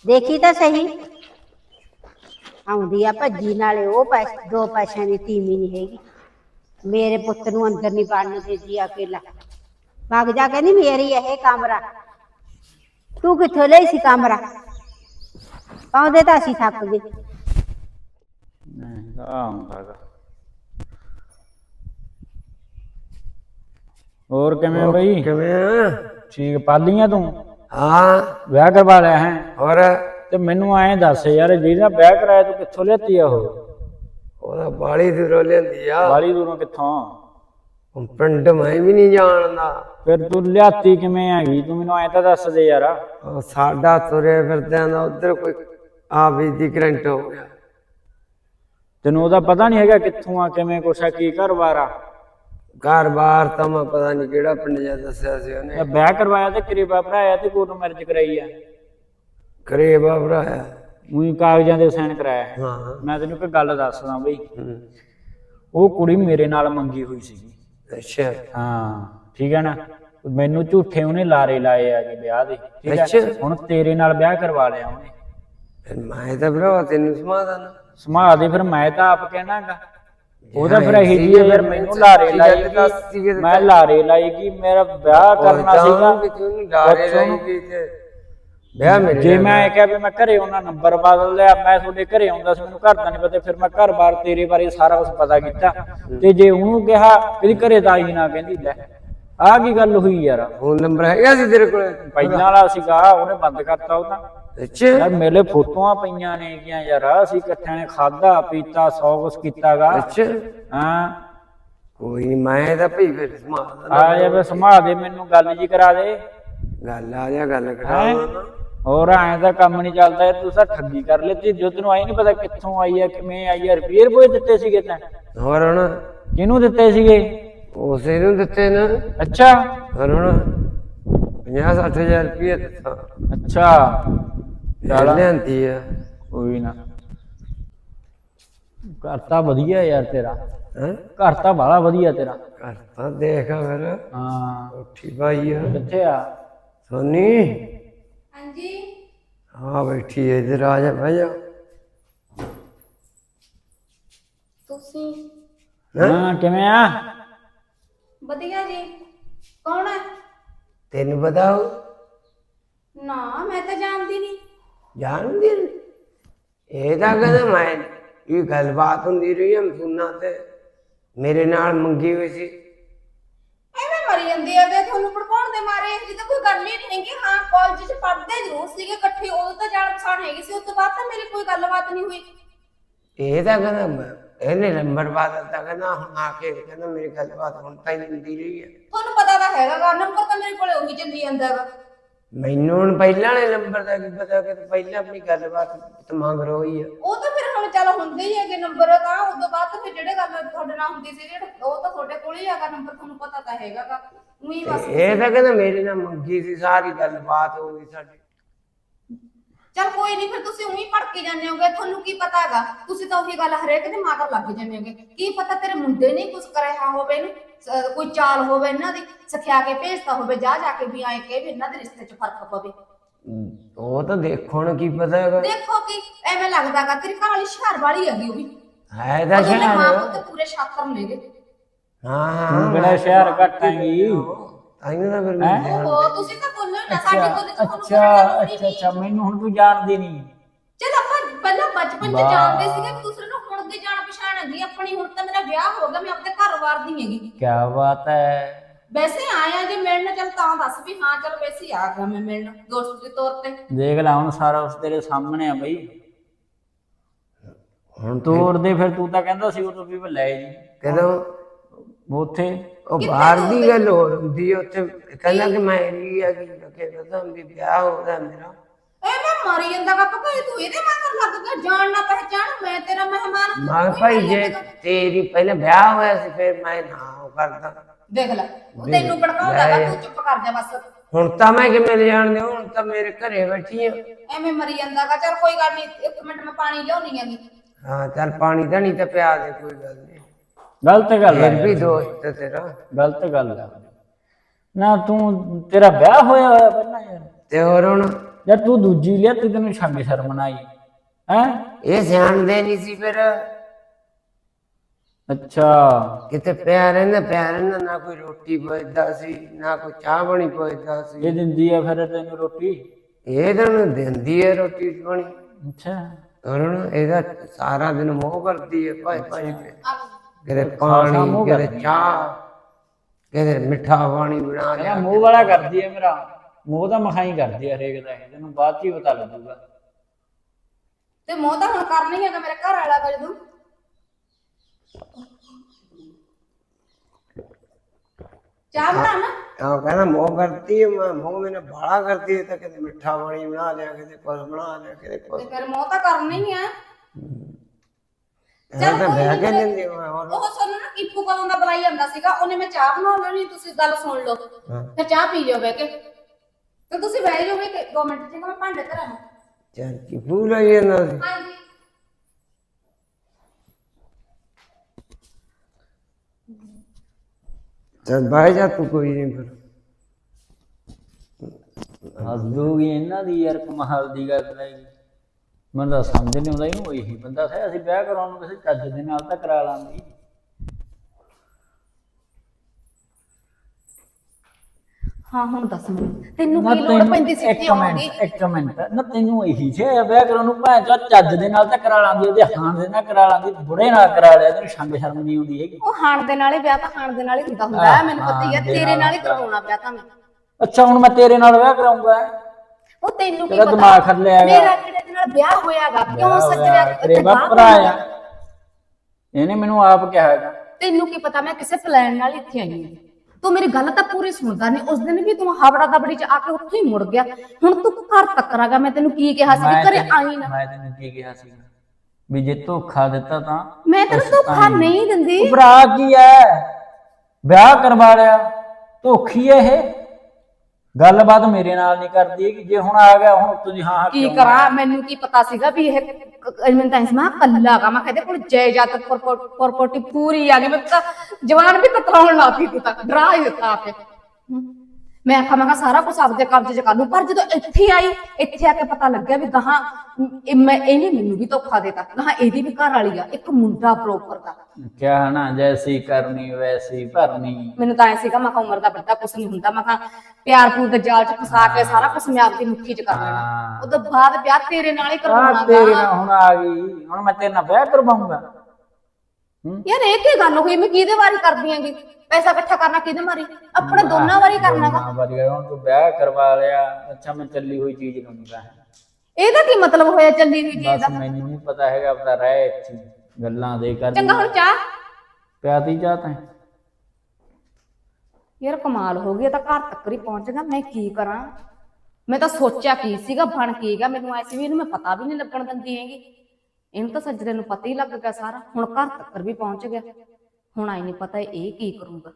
ਦੇਖੀ ਤਾਂ ਸਹੀ। ਆਉਂਦੀ ਆ ਭੱਜੀ ਨਾਲੇ ਉਹ ਪੈਸੇ ਦੋ ਪੈਸਿਆਂ ਦੀ ਤੀਮੀ ਨਹੀਂ ਹੈਗੀ। ਮੇਰੇ ਪੁੱਤ ਨੂੰ ਅੰਦਰ ਨਹੀਂ ਵੜਨ ਦਿੰਦੀ ਅਕੇਲਾ। ਵਗ ਜਾ ਕਹਿੰਦੀ ਮੇਰੀ ਇਹ ਕਮਰਾ। ਤੂੰ ਕਿੱਥੋਂ ਲਈ ਸੀ ਕਮਰਾ? ਪਾਉਂਦੇ ਤਾਂ ਅਸੀਂ ਥੱਕ ਗਏ।
ਮਹਿੰਗਾ ਹੁੰਦਾ ਗਾ। ਹੋਰ ਕਿਵੇਂ ਬਈ?
ਕਿਵੇਂ? ਆ?
ਠੀਕ ਪਾਲੀਆਂ ਤੂੰ?
ਹਾਂ।
ਵਿਆਹ ਕਰਵਾ ਲਿਆ ਹੈ।
ਹੋਰ?
ਤੇ ਮੈਨੂੰ ਐਂ ਦੱਸ ਯਾਰ ਜਿਹਦਾ ਵਿਆਹ ਕਰਾਇਆ ਤੂੰ ਕਿੱਥੋਂ ਲਿਆਤੀ ਆ ਉਹ?
ਉਹਦਾ ਬਾਲੀ ਦੂਰੋਂ ਲੈਂਦੀ ਆ।
ਬਾਲੀ ਦੂਰੋਂ ਕਿੱਥੋਂ?
ਹੁਣ ਪਿੰਡ ਮੈਂ ਵੀ ਨਹੀਂ ਜਾਣਦਾ।
ਫਿਰ ਤੂੰ ਲਿਆਤੀ ਕਿਵੇਂ ਹੈਗੀ? ਤੂੰ ਮੈਨੂੰ ਐਂ ਤਾਂ ਦੱਸ ਦੇ ਯਾਰ।
ਸਾਡਾ ਤੁਰੇ ਫਿਰਦਿਆਂ ਦਾ ਉਧਰ ਕੋਈ ਆ ਦੀ ਕਰੰਟ ਹੋ ਗਿਆ।
ਤੈਨੂੰ ਉਹਦਾ ਪਤਾ ਨਹੀਂ ਹੈਗਾ ਕਿੱਥੋਂ ਆ ਕਿਵੇਂ ਕੁਛ ਆ ਕੀ ਘਰ-ਬਾਰ ਆ।
ਘਰ-ਬਾਰ ਤਾਂ ਮੈਂ ਪਤਾ ਨਹੀਂ ਕਿਹੜਾ ਪਿੰਡ ਜਾ ਦੱਸਿਆ ਸੀ ਉਹਨੇ।
ਇਹ ਵਿਆਹ ਕਰਵਾਇਆ ਤੇ ਕਰੀਬਾ ਭਰਾਇਆ ਤੇ ਕੋਰਟ ਮੈਰਿਜ ਕਰਾਈ ਆ।
ਕਰੇਬਾ ਭਰਾਇਆ
ਉਹੀ ਕਾਗਜ਼ਾਂ ਦੇ ਸਾਈਨ ਕਰਾਇਆ ਹੈ।
ਹਾਂ।
ਮੈਂ ਤੈਨੂੰ ਇੱਕ ਗੱਲ ਦੱਸਦਾ ਬਈ।
ਹੂੰ।
ਉਹ ਕੁੜੀ ਮੇਰੇ ਨਾਲ ਮੰਗੀ ਹੋਈ ਸੀਗੀ।
ਅੱਛਾ।
ਹਾਂ ਠੀਕ ਹੈ ਨਾ? ਮੈਨੂੰ ਝੂਠੇ ਉਹਨੇ ਲਾਰੇ ਲਾਏ ਆ ਜੀ ਵਿਆਹ ਦੇ ਠੀਕ ਹੈ?
ਅੱਛਾ।
ਹੁਣ ਤੇਰੇ ਨਾਲ ਵਿਆਹ ਕਰਵਾ ਲਿਆ ਉਹਨੇ।
ਫਿਰ ਮੈਂ ਤਾਂ ਭਰਾ ਤੈਨੂੰ ਸਮਾਧਾਨ
ਸਮਾ ਦੇ ਫਿਰ ਮੈਂ ਤਾਂ ਆਪ ਕਹਿਣਾਗਾ ਉਹਦਾ ਫਿਰ ਇਹੀ ਜੀ
ਫਿਰ
ਮੈਨੂੰ ਲਾਰੇ ਲਾਈ ਕਿ
ਤੇ
ਮੈਂ ਲਾਰੇ ਲਾਈ ਕਿ ਮੇਰਾ ਵਿਆਹ ਕਰਨਾ ਸੀਗਾ।
ਤੂੰ
ਬੱਚੋਂ
ਲਈ ਤੇ ਵਿਆਹ
ਜੇ ਮੈਂ ਕਿਹਾ ਵੀ ਮੈਂ ਘਰੇ ਉਹਨਾਂ ਨੰਬਰ ਬਦਲ ਲਿਆ ਮੈਂ ਤੁਹਾਡੇ ਘਰੇ ਆਉਂਦਾ ਸੀ ਮੈਨੂੰ ਘਰ ਦਾ ਨਹੀਂ ਪਤਾ ਫਿਰ ਮੈਂ ਘਰ-ਬਾਰ ਤੇਰੇ ਬਾਰੇ ਸਾਰਾ ਕੁਝ ਪਤਾ ਕੀਤਾ। ਤੇ ਜੇ ਉਹਨੂੰ ਕਿਹਾ ਇਹਦੀ ਘਰੇ ਦਾ ਹੀ ਨਾ ਕਹਿੰਦੀ ਲੈ। ਆਹ ਕੀ ਗੱਲ ਹੋਈ ਯਾਰ?
ਫੋਨ ਨੰਬਰ ਹੈਗਾ ਸੀ ਤੇਰੇ ਕੋਲ?
ਪਹਿਲਾਂ ਵਾਲਾ ਸੀਗਾ ਉਹਨੇ ਬੰਦ ਕਰਤਾ ਉਹ ਤਾਂ
ਅੱਛਾ।
ਯਾਰ ਮੇਲੇ ਫੋਟੋਆਂ ਪਈਆਂ ਨੇ ਗਿਆ ਯਾਰ ਅਸੀਂ ਇਕੱਠਿਆਂ ਨੇ ਖਾਦਾ ਪੀਤਾ ਸੌ ਕੁਛ ਕੀਤਾਗਾ।
ਅੱਛਾ।
ਹਾਂ।
ਕੋਈ ਨੀ ਮੈਂ ਤਾਂ ਭਈ ਫਿਰ ਸਮਾਧਾਨ
ਆ ਜਾ ਵੇ ਸਮਾ ਦੇ ਮੈਨੂੰ ਗੱਲ ਜੀ ਕਰਾ ਦੇ।
ਗੱਲ ਆ ਜਾ ਗੱਲ
ਹੈਂ?
ਕਰਾ
ਹੋਰ ਐਂ ਤਾਂ ਕੰਮ ਨਹੀਂ ਚੱਲਦਾ ਇਹ ਤੂੰ ਤਾਂ ਠੱਗੀ ਕਰ ਲੈਤੀ ਜੋ ਤੈਨੂੰ ਆਈ ਨਹੀਂ ਪਤਾ ਕਿੱਥੋਂ ਆਈ ਆ ਕਿਵੇਂ ਆਈ ਆ ਰੁਪਏ ਰੁਪਏ ਦਿੱਤੇ ਸੀਗੇ ਤੈਂ।
ਹੋਰ ਹੁਣ?
ਕਿਹਨੂੰ ਦਿੱਤੇ ਸੀਗੇ?
ਉਸੇ ਨੂੰ ਦਿੱਤੇ ਨਾ।
ਅੱਛਾ।
ਹੋਰ ਹੁਣ 50 ਹਜ਼ਾਰ ਰੁਪਏ ਦਿੱਤਾ।
ਅੱਛਾ।
ਚੱਲ। ਲੈਂਦੀ ਆ।
ਕੋਈ ਨਾ। ਘਰ ਤਾਂ ਵਧੀਆ ਯਾਰ ਤੇਰਾ।
ਹੈ?
ਘਰ ਤਾਂ ਬਾਲਾ ਵਧੀਆ ਤੇਰਾ।
ਘਰ ਤਾਂ ਦੇਖ ਫਿਰ।
ਹਾਂ।
ਉੱਠੀ ਭਾਈ ਆ।
ਕਿੱਥੇ ਆ?
ਸੋਨੀ।
ਹਾਂਜੀ।
ਹਾਂ ਬੈਠੀ ਹੈ ਇਧਰ ਆ ਜਾ ਜਾ।
ਤੁਸੀਂ?
ਹਾਂ ਕਿਵੇਂ ਆ?
ਵਧੀਆ ਜੀ। ਕੌਣ ਹੈ
ਤੈਨੂੰ ਬਤਾਓ
ਨਾ ਮੈਂ ਤਾਂ ਜਾਣਦੀ ਨਹੀਂ
ਜਾਣਦੀ ਨੀ? ਇਹ ਤਾਂ ਕਹਿੰਦਾ ਮੈਂ ਇਹ ਗੱਲਬਾਤ ਹੁੰਦੀ ਰਹੀ ਹਮ ਸੁਣਨਾ ਤੇ। ਮੇਰੇ ਨਾਲ ਮੰਗੀ ਹੋਈ ਸੀ।
ਐਵੇਂ ਮਰੀ ਜਾਂਦੀ ਆ ਵੇ ਤੁਹਾਨੂੰ ਭੜਕਾਉਣ ਦੇ ਮਾਰੇ। ਇਹ ਤਾਂ ਕੋਈ ਗੱਲ ਹੀ ਨਹੀਂ ਹੈਗੀ। ਹਾਂ ਕਾਲਜ 'ਚ ਪੜ੍ਹਦੇ ਜ਼ਰੂਰ ਸੀਗੇ ਇਕੱਠੇ। ਉਦੋਂ ਤਾਂ ਜਾਣ ਪਛਾਣ ਹੈਗੀ ਸੀ। ਉਸ ਤੋਂ ਬਾਅਦ ਤਾਂ ਮੇਰੀ ਕੋਈ ਗੱਲਬਾਤ ਨਹੀਂ ਹੋਈ।
ਇਹ ਤਾਂ ਕਹਿੰਦਾ ਮੈਂ- ਇਹਨੇ ਨੰਬਰ ਬਾਦਲ ਤਾਂ ਕਹਿੰਦਾ ਹੁਣ ਆ ਕੇ ਕਹਿੰਦਾ ਮੇਰੀ ਗੱਲਬਾਤ ਹੁਣ ਤਾਂ ਹੀ ਹੁੰਦੀ ਰਹੀ ਹੈ।
ਤੁਹਾਨੂੰ ਪਤਾ ਤਾਂ ਹੈਗਾ ਗਾ ਨੰਬਰ ਤਾਂ ਮੇਰੇ ਕੋਲੇ ਉਹੀ ਚੱਲੀ ਜਾਂਦਾ ਗਾ।
ਮੈਨੂੰ ਹੁਣ ਪਹਿਲਾਂ ਵਾਲੇ ਨੰਬਰ ਦਾ ਕੀ ਪਤਾ ਕਿ ਪਹਿਲਾਂ ਆਪਣੀ ਗੱਲਬਾਤ ਤੇ ਮੰਗ ਰਹੀ ਹੈ
ਉਹ ਤਾਂ ਫਿਰ ਹੁਣ ਚੱਲ ਹੁੰਦੇ ਹੀ ਹੈਗੇ ਨੰਬਰ ਤਾਂ ਉਸ ਤੋਂ ਬਾਅਦ ਤਾਂ ਫਿਰ ਜਿਹੜੇ ਗੱਲ ਤੁਹਾਡੇ ਨਾਲ ਹੁੰਦੀ ਸੀ ਜਿਹੜੇ ਉਹ ਤਾਂ ਤੁਹਾਡੇ ਕੋਲ ਹੀ ਹੈਗਾ ਨੰਬਰ ਤੁਹਾਨੂੰ ਪਤਾ ਤਾਂ ਹੈਗਾ ਗਾ। ਉਹੀ ਬਸ
ਇਹ ਤਾਂ ਕਹਿੰਦਾ ਮੇਰੇ ਨਾਲ ਮੰਗੀ ਸੀ ਸਾਰੀ ਗੱਲਬਾਤ ਹੋ ਗਈ ਸਾਡੀ।
ਚਲ ਕੋਈ ਨਹੀਂ ਫਿਰ ਤੁਸੀਂ ਉਹੀ ਭੜਕੇ ਜਾਂਦੇ ਹੋਗੇ ਤੁਹਾਨੂੰ ਕੀ ਪਤਾ ਹੈਗਾ? ਤੁਸੀਂ ਤਾਂ ਉਹੀ ਗੱਲ ਹਰੇਕ ਦੇ ਮਗਰ ਲੱਗ ਜਾਂਦੇ ਹੋਗੇ। ਕੀ ਪਤਾ ਤੇਰੇ ਮੁੰਡੇ ਨੇ ਕੁਝ ਕਰਿਆ ਹੋਵੇ ਇਹਨੂੰ? ਕੋਈ ਚਾਲ ਹੋਵੇ ਇਹਨਾਂ ਦੀ ਸਖਿਆ ਕੇ ਭੇਜਤਾ ਹੋਵੇ ਜਾ ਜਾ ਕੇ ਵੀ ਆਏ ਕਿ ਵੀ ਇਹਨਾਂ ਦੇ ਰਿਸ਼ਤੇ 'ਚ ਫ਼ਰਕ ਪਵੇ।
ਉਹ ਤਾਂ ਦੇਖੋ ਨਾ ਕੀ ਪਤਾ ਹੈਗਾ।
ਦੇਖੋ ਕਿ ਐਵੇਂ ਲੱਗਦਾਗਾ ਤੇਰੀ ਘਰ ਵਾਲੀ ਸ਼ਹਿਰ ਵਾਲੀ ਹੈਗੀ ਉਹ ਵੀ।
ਹੈ ਤਾਂ
ਉਹਦੇ ਮਾਂ
ਸ਼ਹਿਰ
ਪੁੱਤ ਪੂਰੇ ਛਾਤਰ ਨੇਗੇ।
ਹਾਂ ਹਾਂ
ਤੂੰ ਕਿਹੜਾ ਸ਼ਹਿਰ ਘਟਾਂਗੀ
ਆਈਂ ਨਾ ਫਿਰ ਮੈਂ
ਓਹੋ ਤੁਸੀਂ ਤਾਂ ਬੋਲੋ ਹੀ ਨਾ ਸਾਡੀ ਬੋਲੀ ਚ ਤੁਹਾਨੂੰ
ਅੱਛਾ
ਹੀ
ਅੱਛਾ ਅੱਛਾ ਮੈਨੂੰ ਹੁਣ ਤੂੰ ਜਾਣਦੀ ਨਹੀਂ।
ਚਲ ਆਪਾਂ ਪਹਿਲਾਂ ਬਚਪਨ ਚ ਜਾਣਦੇ ਸੀਗੇ ਇੱਕ ਦੂਸਰੇ ਨੂੰ ਹੁਣ ਦੀ ਜਾਣ ਪਛਾਣ ਹੈਗੀ ਆਪਣੀ ਹੁਣ ਤਾਂ ਮੇਰਾ ਵਿਆਹ ਹੋ ਗਿਆ ਮੈਂ ਆਪਣੇ ਘਰ ਵਾਰ ਦੀ ਹੈਗੀ।
ਕੀ ਬਾਤ ਹੈ।
ਵੈਸੇ ਆਇਆ ਜੇ ਮਿਲਣ ਚੱਲ ਤਾਂ ਦੱਸ ਵੀ ਹਾਂ ਚਲ ਵੈਸੇ ਹੀ ਆ ਗਿਆ ਮੈਂ ਮਿਲਣ ਦੋਸਤ ਦੇ ਤੌਰ ਤੇ।
ਦੇਖ ਲੈ ਹੁਣ ਸਾਰਾ ਉਸ ਤੇਰੇ ਸਾਹਮਣੇ ਆ ਬਈ।
ਹੁਣ
ਤੋਰ ਦੇ ਫਿਰ ਤੂੰ ਤਾਂ ਕਹਿੰਦਾ ਸੀ ਉਹ ਵੀ ਮੈਂ ਲੈ ਜੀ।
ਕਦੋਂ
ਉੱਥੇ
ਉਹ ਬਾਹਰ ਦੀ ਗੱਲ ਹੋਰ ਹੁੰਦੀ ਹੈ ਉੱਥੇ ਕਹਿੰਦਾ ਕਿ ਮੈਂ ਲਈ ਆ ਕਿ ਕਿ ਪਤਾ ਵੀ ਵਿਆਹ ਹੋ ਰਿਹਾ ਮੇਰਾ।
ਐਵੇਂ ਮਰੀ ਜਾਂਦਾ ਕੱਪ ਕੋਈ ਤੂੰ ਇਹਦੇ ਮਗਰ ਲੱਗ ਗਿਆ ਜਾਣ ਨਾ ਪਹਿਚਾਣ ਮੈਂ ਤੇਰਾ ਮਹਿਮਾਨ
ਮੈਂ ਭਾਈ ਜੇ। ਤੇਰੀ ਪਹਿਲੇ ਵਿਆਹ ਹੋਇਆ ਸੀ ਫਿਰ ਮੈਂ ਨਾ ਉਹ ਕਰਦਾ।
ਦੇਖ ਲੈ ਉਹ ਤੈਨੂੰ ਭੜਕਾਉਂਦਾ ਵਾ ਤੂੰ ਚੁੱਪ ਕਰ ਜਾ ਬਸ।
ਹੁਣ ਤਾਂ ਮੈਂ ਕਿਵੇਂ ਲੈ ਜਾਣਦੇ ਹੁਣ ਤਾਂ ਮੇਰੇ ਘਰੇ ਬੈਠੀ ਆ।
ਐਵੇਂ ਮਰੀ ਜਾਂਦਾ ਗਾ ਚਲ ਕੋਈ ਗੱਲ ਨਹੀਂ ਇੱਕ ਮਿੰਟ ਮੈਂ ਪਾਣੀ ਲਿਆਉਣੀ ਹੈਗੀ।
ਹਾਂ ਚੱਲ ਪਾਣੀ ਤਾਂ ਨਹੀਂ ਤਾਂ ਪਿਆ ਦੇ ਕੋਈ ਗੱਲ ਨਹੀਂ
ਗਲਤ ਗੱਲ
ਫਿਰ
ਹੈ
ਵੀ ਦੋਸਤ ਹੈ ਤੇਰਾ।
ਗਲਤ ਗੱਲ ਹੈ। ਨਾ ਤੂੰ ਤੇਰਾ ਵਿਆਹ ਹੋਇਆ ਹੋਇਆ ਪਹਿਲਾਂ ਯਾਰ।
ਤੇ ਹੋਰ ਹੁਣ?
ਯਾਰ ਤੂੰ ਦੂਜੀ ਲਿਆ ਤੇ ਤੈਨੂੰ ਸ਼ਾਮੇ ਸ਼ਰਮ ਨਾ ਆਈ ਹੈ?
ਇਹ ਸਿਆਣਦੇ ਨਹੀਂ ਸੀ ਫਿਰ।
ਅੱਛਾ।
ਕਿਤੇ ਪਿਆ ਰਹਿੰਦਾ ਪਿਆ ਰਹਿੰਦਾ ਨਾ ਕੋਈ ਰੋਟੀ ਪੁੱਛਦਾ ਸੀ ਨਾ ਕੋਈ ਚਾਹ ਬਣੀ ਪੁੱਛਦਾ ਸੀ।
ਇਹ ਦਿੰਦੀ ਆ ਫਿਰ ਤੈਨੂੰ ਰੋਟੀ?
ਇਹ ਤਾਂ ਉਹਨੂੰ ਦਿੰਦੀ ਹੈ ਰੋਟੀ ਪਾਣੀ
ਅੱਛਾ।
ਉਹਨਾਂ ਇਹਦਾ ਸਾਰਾ ਦਿਨ ਮੋਹ ਕਰਦੀ ਹੈ ਭਾਈ ਭਾਈ। ਕੇ
ਆ
ਕਿਤੇ ਪਾਣੀ ਕਿਤੇ। ਚਾਹ ਕਿਤੇ ਮਿੱਠਾ ਪਾਣੀ ਬਣਾ ਲਿਆ
ਮੂੰਹ ਵਾਲਾ ਕਰਦੀ ਹੈ ਮੇਰਾ। ਮੂੰਹ ਤਾਂ ਮਖਾਈ ਕਰਦੀ ਹੈ ਹਰੇਕ ਦਾ ਇਹ ਤੈਨੂੰ ਬਾਅਦ ਚ ਹੀ ਪਤਾ ਲੱਗੂਗਾ।
ਤੇ ਮੋਹ ਤਾਂ ਹੁਣ ਕਰਨਾ ਹੀ ਹੈਗਾ ਮੇਰੇ ਘਰ ਵਾਲਾ ਦਾ ਜਦੋਂ ਚਾਹ ਬਣਾ ਨਾ
ਆ ਕਹਿੰਦਾ ਮੋਹ ਕਰਦੀ ਹੈ ਮੈਂ ਮੋਹ ਮੈਨੇ ਬਾਲਾ ਕਰਦੀ ਹੈ ਤਾਂ ਕਿਤੇ ਮਿੱਠਾ ਪਾਣੀ ਬਣਾ ਲਿਆ ਕਿਤੇ ਕੁਝ ਬਣਾ ਲਿਆ ਕਿਤੇ ਕੁਝ
ਤੇ ਫਿਰ ਮੋਹ ਤਾਂ ਕਰਨਾ ਹੀ ਆ।
ਇਹ ਤਾਂ ਬਹਿ ਕੇ ਦਿੰਦੀ ਹੋਰ।
ਉਹ ਸਾਨੂੰ ਨਾ ਕੀਪੂ ਕਦੋਂ ਦਾ ਬੁਲਾਈ ਜਾਂਦਾ ਸੀਗਾ ਉਹਨੇ ਮੈਂ ਚਾਹ ਬਣਾ ਲੈਣੀ ਤੁਸੀਂ ਗੱਲ ਸੁਣ ਲਓ।
ਹਾਂ।
ਫਿਰ ਚਾਹ ਪੀ ਲਿਓ ਬਹਿ ਕੇ। ਤੇ ਤੁਸੀਂ ਬਹਿ ਜਾਓਗੇ ਕਿ 2 ਮਿੰਟ ਚ ਮੈਂ ਭਾਂਡੇ ਧਰਾਂ।
ਚੱਲ ਕੀ ਆਈ ਇਹਨਾਂ ਦੀ
ਹਾਂਜੀ।
ਚੱਲ ਬਹਿ ਜਾ ਤੂੰ ਕੋਈ ਨਹੀਂ ਫਿਰ।
ਹੱਸ ਦੂਗੀ ਇਹਨਾਂ ਦੀ ਯਾਰ ਕਮਾਲ ਦੀ ਗੱਲ ਹੈ ਤਾਂ ਸਮਝ ਨਹੀਂ ਆਉਂਦਾ ਇਹਨੂੰ ਇਹੀ ਬੰਦਾ ਸੀ ਅਸੀਂ ਵਿਆਹ ਕਰਾਉਣ ਨੂੰ ਕਿਸੇ ਚੱਜ ਦੇ ਨਾਲ ਤਾਂ ਕਰਾ ਲਾਂਗੇ
ਹਾਂ ਹੁਣ ਦੱਸ ਮੈਨੂੰ ਤੈਨੂੰ
ਨਾ
ਕੀ ਲੋੜ ਪੈਂਦੀ ਸੀ
ਇੱਕ
ਇੱਥੇ ਆਉਣ ਦੀ?
ਮਿੰਟ ਇੱਕ ਮਿੰਟ ਨਾ ਤੈਨੂੰ ਇਹੀ ਸੀ ਵਿਆਹ ਕਰਾਉਣ ਨੂੰ ਭਾਂ ਚਾ ਚੱਜ ਦੇ ਨਾਲ ਤਾਂ ਕਰਾ ਲਾਂਗੇ ਉਹਦੇ ਹਾਣ ਦੇ ਨਾਲ ਕਰਾ ਲਾਂਗੇ ਬੁੜੇ ਨਾਲ ਕਰਾ ਲਿਆ ਤੈਨੂੰ ਸ਼ੰਗ ਸ਼ਰਮ ਨਹੀਂ ਆਉਂਦੀ ਹੈਗੀ।
ਉਹ ਹਾਣ ਦੇ ਨਾਲੇ ਵਿਆਹ ਤਾਂ ਹਾਣ ਦੇ ਨਾਲ ਹੀ ਹੁੰਦਾ ਹੁੰਦਾ ਹੈ ਮੈਨੂੰ ਪਤਾ ਹੀ ਹੈ ਤੇਰੇ ਨਾਲ ਹੀ ਕਰਵਾਉਣਾ ਵਿਆਹ ਤਾਂ ਮੈਂ।
ਅੱਛਾ ਹੁਣ ਮੈਂ ਤੇਰੇ ਨਾਲ ਵਿਆਹ ਕਰਾਉਂਗਾ।
ਉਹ ਤੈਨੂੰ ਕੀ
ਤੇਰਾ
ਪਤਾ?
ਦਿਮਾਗ ਖੱਲਿਆ ਹੈਗਾ।
ਮੇਰਾ ਕਿਹੜੇ ਨਾਲ ਵਿਆਹ ਹੋਇਆਗਾ ਕਿਉਂ ਸੱਜਰਿਆ
ਤੇਰੇ ਬਾਪ ਭਰਾ ਆ। ਇਹਨੇ ਮੈਨੂੰ ਆਪ ਕਿਹਾ ਹੈਗਾ।
ਤੈਨੂੰ ਕੀ ਪਤਾ ਮੈਂ ਕਿਸੇ ਪਲਾਨ ਨਾਲ ਇੱਥੇ ਆਈ ਹਾਂ ਤੂੰ ਮੇਰੀ ਗੱਲ ਤਾਂ ਪੂਰੀ ਸੁਣਦਾ ਨਹੀਂ ਉਸ ਦਿਨ ਵੀ ਤੂੰ ਹਾਵੜਾ ਦਬੜੀ ਚ ਆ ਕੇ ਉੱਥੇ ਹੀ ਮੁੜ ਗਿਆ। ਹੁਣ ਤੂੰ ਘਰ ਤੱਕਰਾਗਾ ਮੈਂ ਤੈਨੂੰ ਕੀ ਕਿਹਾ ਸੀ ਕਿ ਘਰੇ ਆਈ ਨਾ।
ਮੈਂ ਤੈਨੂੰ ਕੀ ਕਿਹਾ ਸੀ? ਵੀ ਜੇ ਧੋਖਾ ਦਿੱਤਾ ਤਾਂ
ਮੈਂ ਤੈਨੂੰ ਧੋਖਾ ਨਹੀਂ ਦਿੰਦੀ।
ਭਰਾ ਕੀ ਐ? ਵਿਆਹ ਕਰਵਾ ਲਿਆ। ਧੋਖੀ ਐ ਇਹ। ਗੱਲਬਾਤ ਮੇਰੇ ਨਾਲ ਨਹੀਂ ਕਰਦੀ ਕਿ ਜੇ ਹੁਣ ਆ ਗਿਆ ਹੁਣ ਤੁਸੀਂ ਹਾਂ ਹਾਂ
ਕੀ
ਕਿਉਂ
ਕਰਾਂ? ਮੈਨੂੰ ਕੀ ਪਤਾ ਸੀਗਾ ਵੀ ਇਹ ਮੈਂ ਤਾਂ ਇਸ ਮਾ ਕੱਲਾ ਗਾ ਮੈਂ ਕਹਿੰਦੇ ਕੋਲ ਜਾਇਦਾਦ ਪ੍ਰੋਪਰਟੀ ਪੂਰੀ ਆ ਗਈ। ਮੈਂ ਤਾਂ ਜਵਾਨ ਵੀ ਤਤਰਾਉਣ ਲਾ ਪਈ ਤੂੰ ਤਾਂ ਡਰਾ ਹੀ ਦਿੱਤਾ ਆਪੇ। ਮੈਂ ਆਖਾਂ ਮੈਂ ਕਿਹਾ ਸਾਰਾ ਕੁਝ ਆਪਦੇ ਕਬਜ਼ੇ 'ਚ ਕਰ ਲੂੰ ਪਰ ਜਦੋਂ ਇੱਥੇ ਆਈ ਇੱਥੇ ਆ ਕੇ ਪਤਾ ਲੱਗਿਆ ਵੀ ਗਾਹਾਂ ਇਹ ਮੈਂ ਇਹਨੇ ਮੈਨੂੰ ਵੀ ਧੋਖਾ ਦੇਤਾ। ਗਾਹਾਂ ਇਹਦੀ ਵੀ ਘਰ ਵਾਲੀ ਆ ਇੱਕ ਮੁੰਡਾ ਪ੍ਰੋਪਰ ਦਾ।
ਕਿਆ ਨਾ ਜੈਸੀ ਕਰਨੀ ਵੈਸੀ ਭਰਨੀ।
ਮੈਨੂੰ ਤਾਂ ਐ ਸੀਗਾ ਮੈਂ ਕਿਹਾ ਉਮਰ ਦਾ ਵੱਡਾ ਕੁਛ ਨਹੀਂ ਹੁੰਦਾ। ਮੈਂ ਕਿਹਾ ਪਿਆਰ ਪੂਰ ਦੇ ਜਾਲ 'ਚ ਫਸਾ ਕੇ ਸਾਰਾ ਕੁਝ ਮੈਂ ਆਪਦੀ ਮੁੱਠੀ 'ਚ ਕਰ ਲੈਣਾ। ਉਦੋਂ ਬਾਅਦ ਵਿਆਹ ਤੇਰੇ ਨਾਲ ਹੀ ਕਰਵਾਉਣਾ
ਤੇਰੇ। ਨਾਲ ਹੁਣ ਆ ਗਈ। ਹੁਣ ਮੈਂ ਤੇਰੇ ਨਾਲ ਵਿਆਹ ਕਰਵਾਉਂਗਾ
ਯਾਰ ਇਹ ਕੀ ਗੱਲ ਹੋਈ? ਮੈਂ ਕਿਹਦੇ ਵਾਰੀ ਕਰਦੀ ਆਂਗੀ ਪੈਸਾ ਇਕੱਠਾ ਕਰਨਾ ਕਿਹਦੇ ਮਾਰੀ ਆਪਣੇ ਦੋਨਾਂ ਵਾਰੀ ਕਰਨਾ ਗਾ
ਦੋਨਾਂ ਵਾਰੀ ਹੁਣ ਤੂੰ ਵਿਆਹ ਕਰਵਾ ਲਿਆ। ਅੱਛਾ ਮੈਂ ਚੱਲੀ ਹੋਈ ਚੀਜ਼ ਲਊਂਗਾ
ਇਹਦਾ ਕੀ ਮਤਲਬ ਹੋਇਆ ਚੱਲੀ ਹੋਈ ਜੀ
ਬਸ
ਦਾ?
ਮੈਨੂੰ ਨਹੀਂ ਪਤਾ ਹੈਗਾ ਆਪਦਾ ਰਹਿ ਇੱਥੇ। ਹੀ, ਗੱਲਾਂ ਦੇ ਕਰ
ਚੰਗਾ ਹੁਣ ਚਾਹ।
ਪਿਆਤੀ ਜਾ ਤੈਂ।
ਯਾਰ ਕਮਾਲ ਹੋ ਗਈ ਇਹ ਤਾਂ ਘਰ ਤੱਕ ਹੀ ਪਹੁੰਚ ਗਿਆ। ਮੈਂ ਕੀ ਕਰਾਂ? ਮੈਂ ਤਾਂ ਸੋਚਿਆ ਕੀ ਸੀਗਾ ਬਣ ਕੀ ਗਿਆ। ਮੈਨੂੰ ਐਸੀ ਵੀ ਇਹਨੂੰ ਮੈਂ ਪਤਾ ਵੀ ਨਹੀਂ ਲੱਗਣ ਦਿੰਦੀ ਹੈਗੀ। ਇਹਨੂੰ ਤਾਂ ਸੱਜਰੇ ਨੂੰ ਪਤਾ ਹੀ ਲੱਗ ਗਿਆ ਸਾਰਾ। ਹੁਣ ਘਰ ਤੱਕ ਵੀ ਪਹੁੰਚ ਗਿਆ। ਹੁਣ ਆਈ ਨਹੀਂ ਪਤਾ ਇਹ ਕੀ ਕਰੂਗਾ।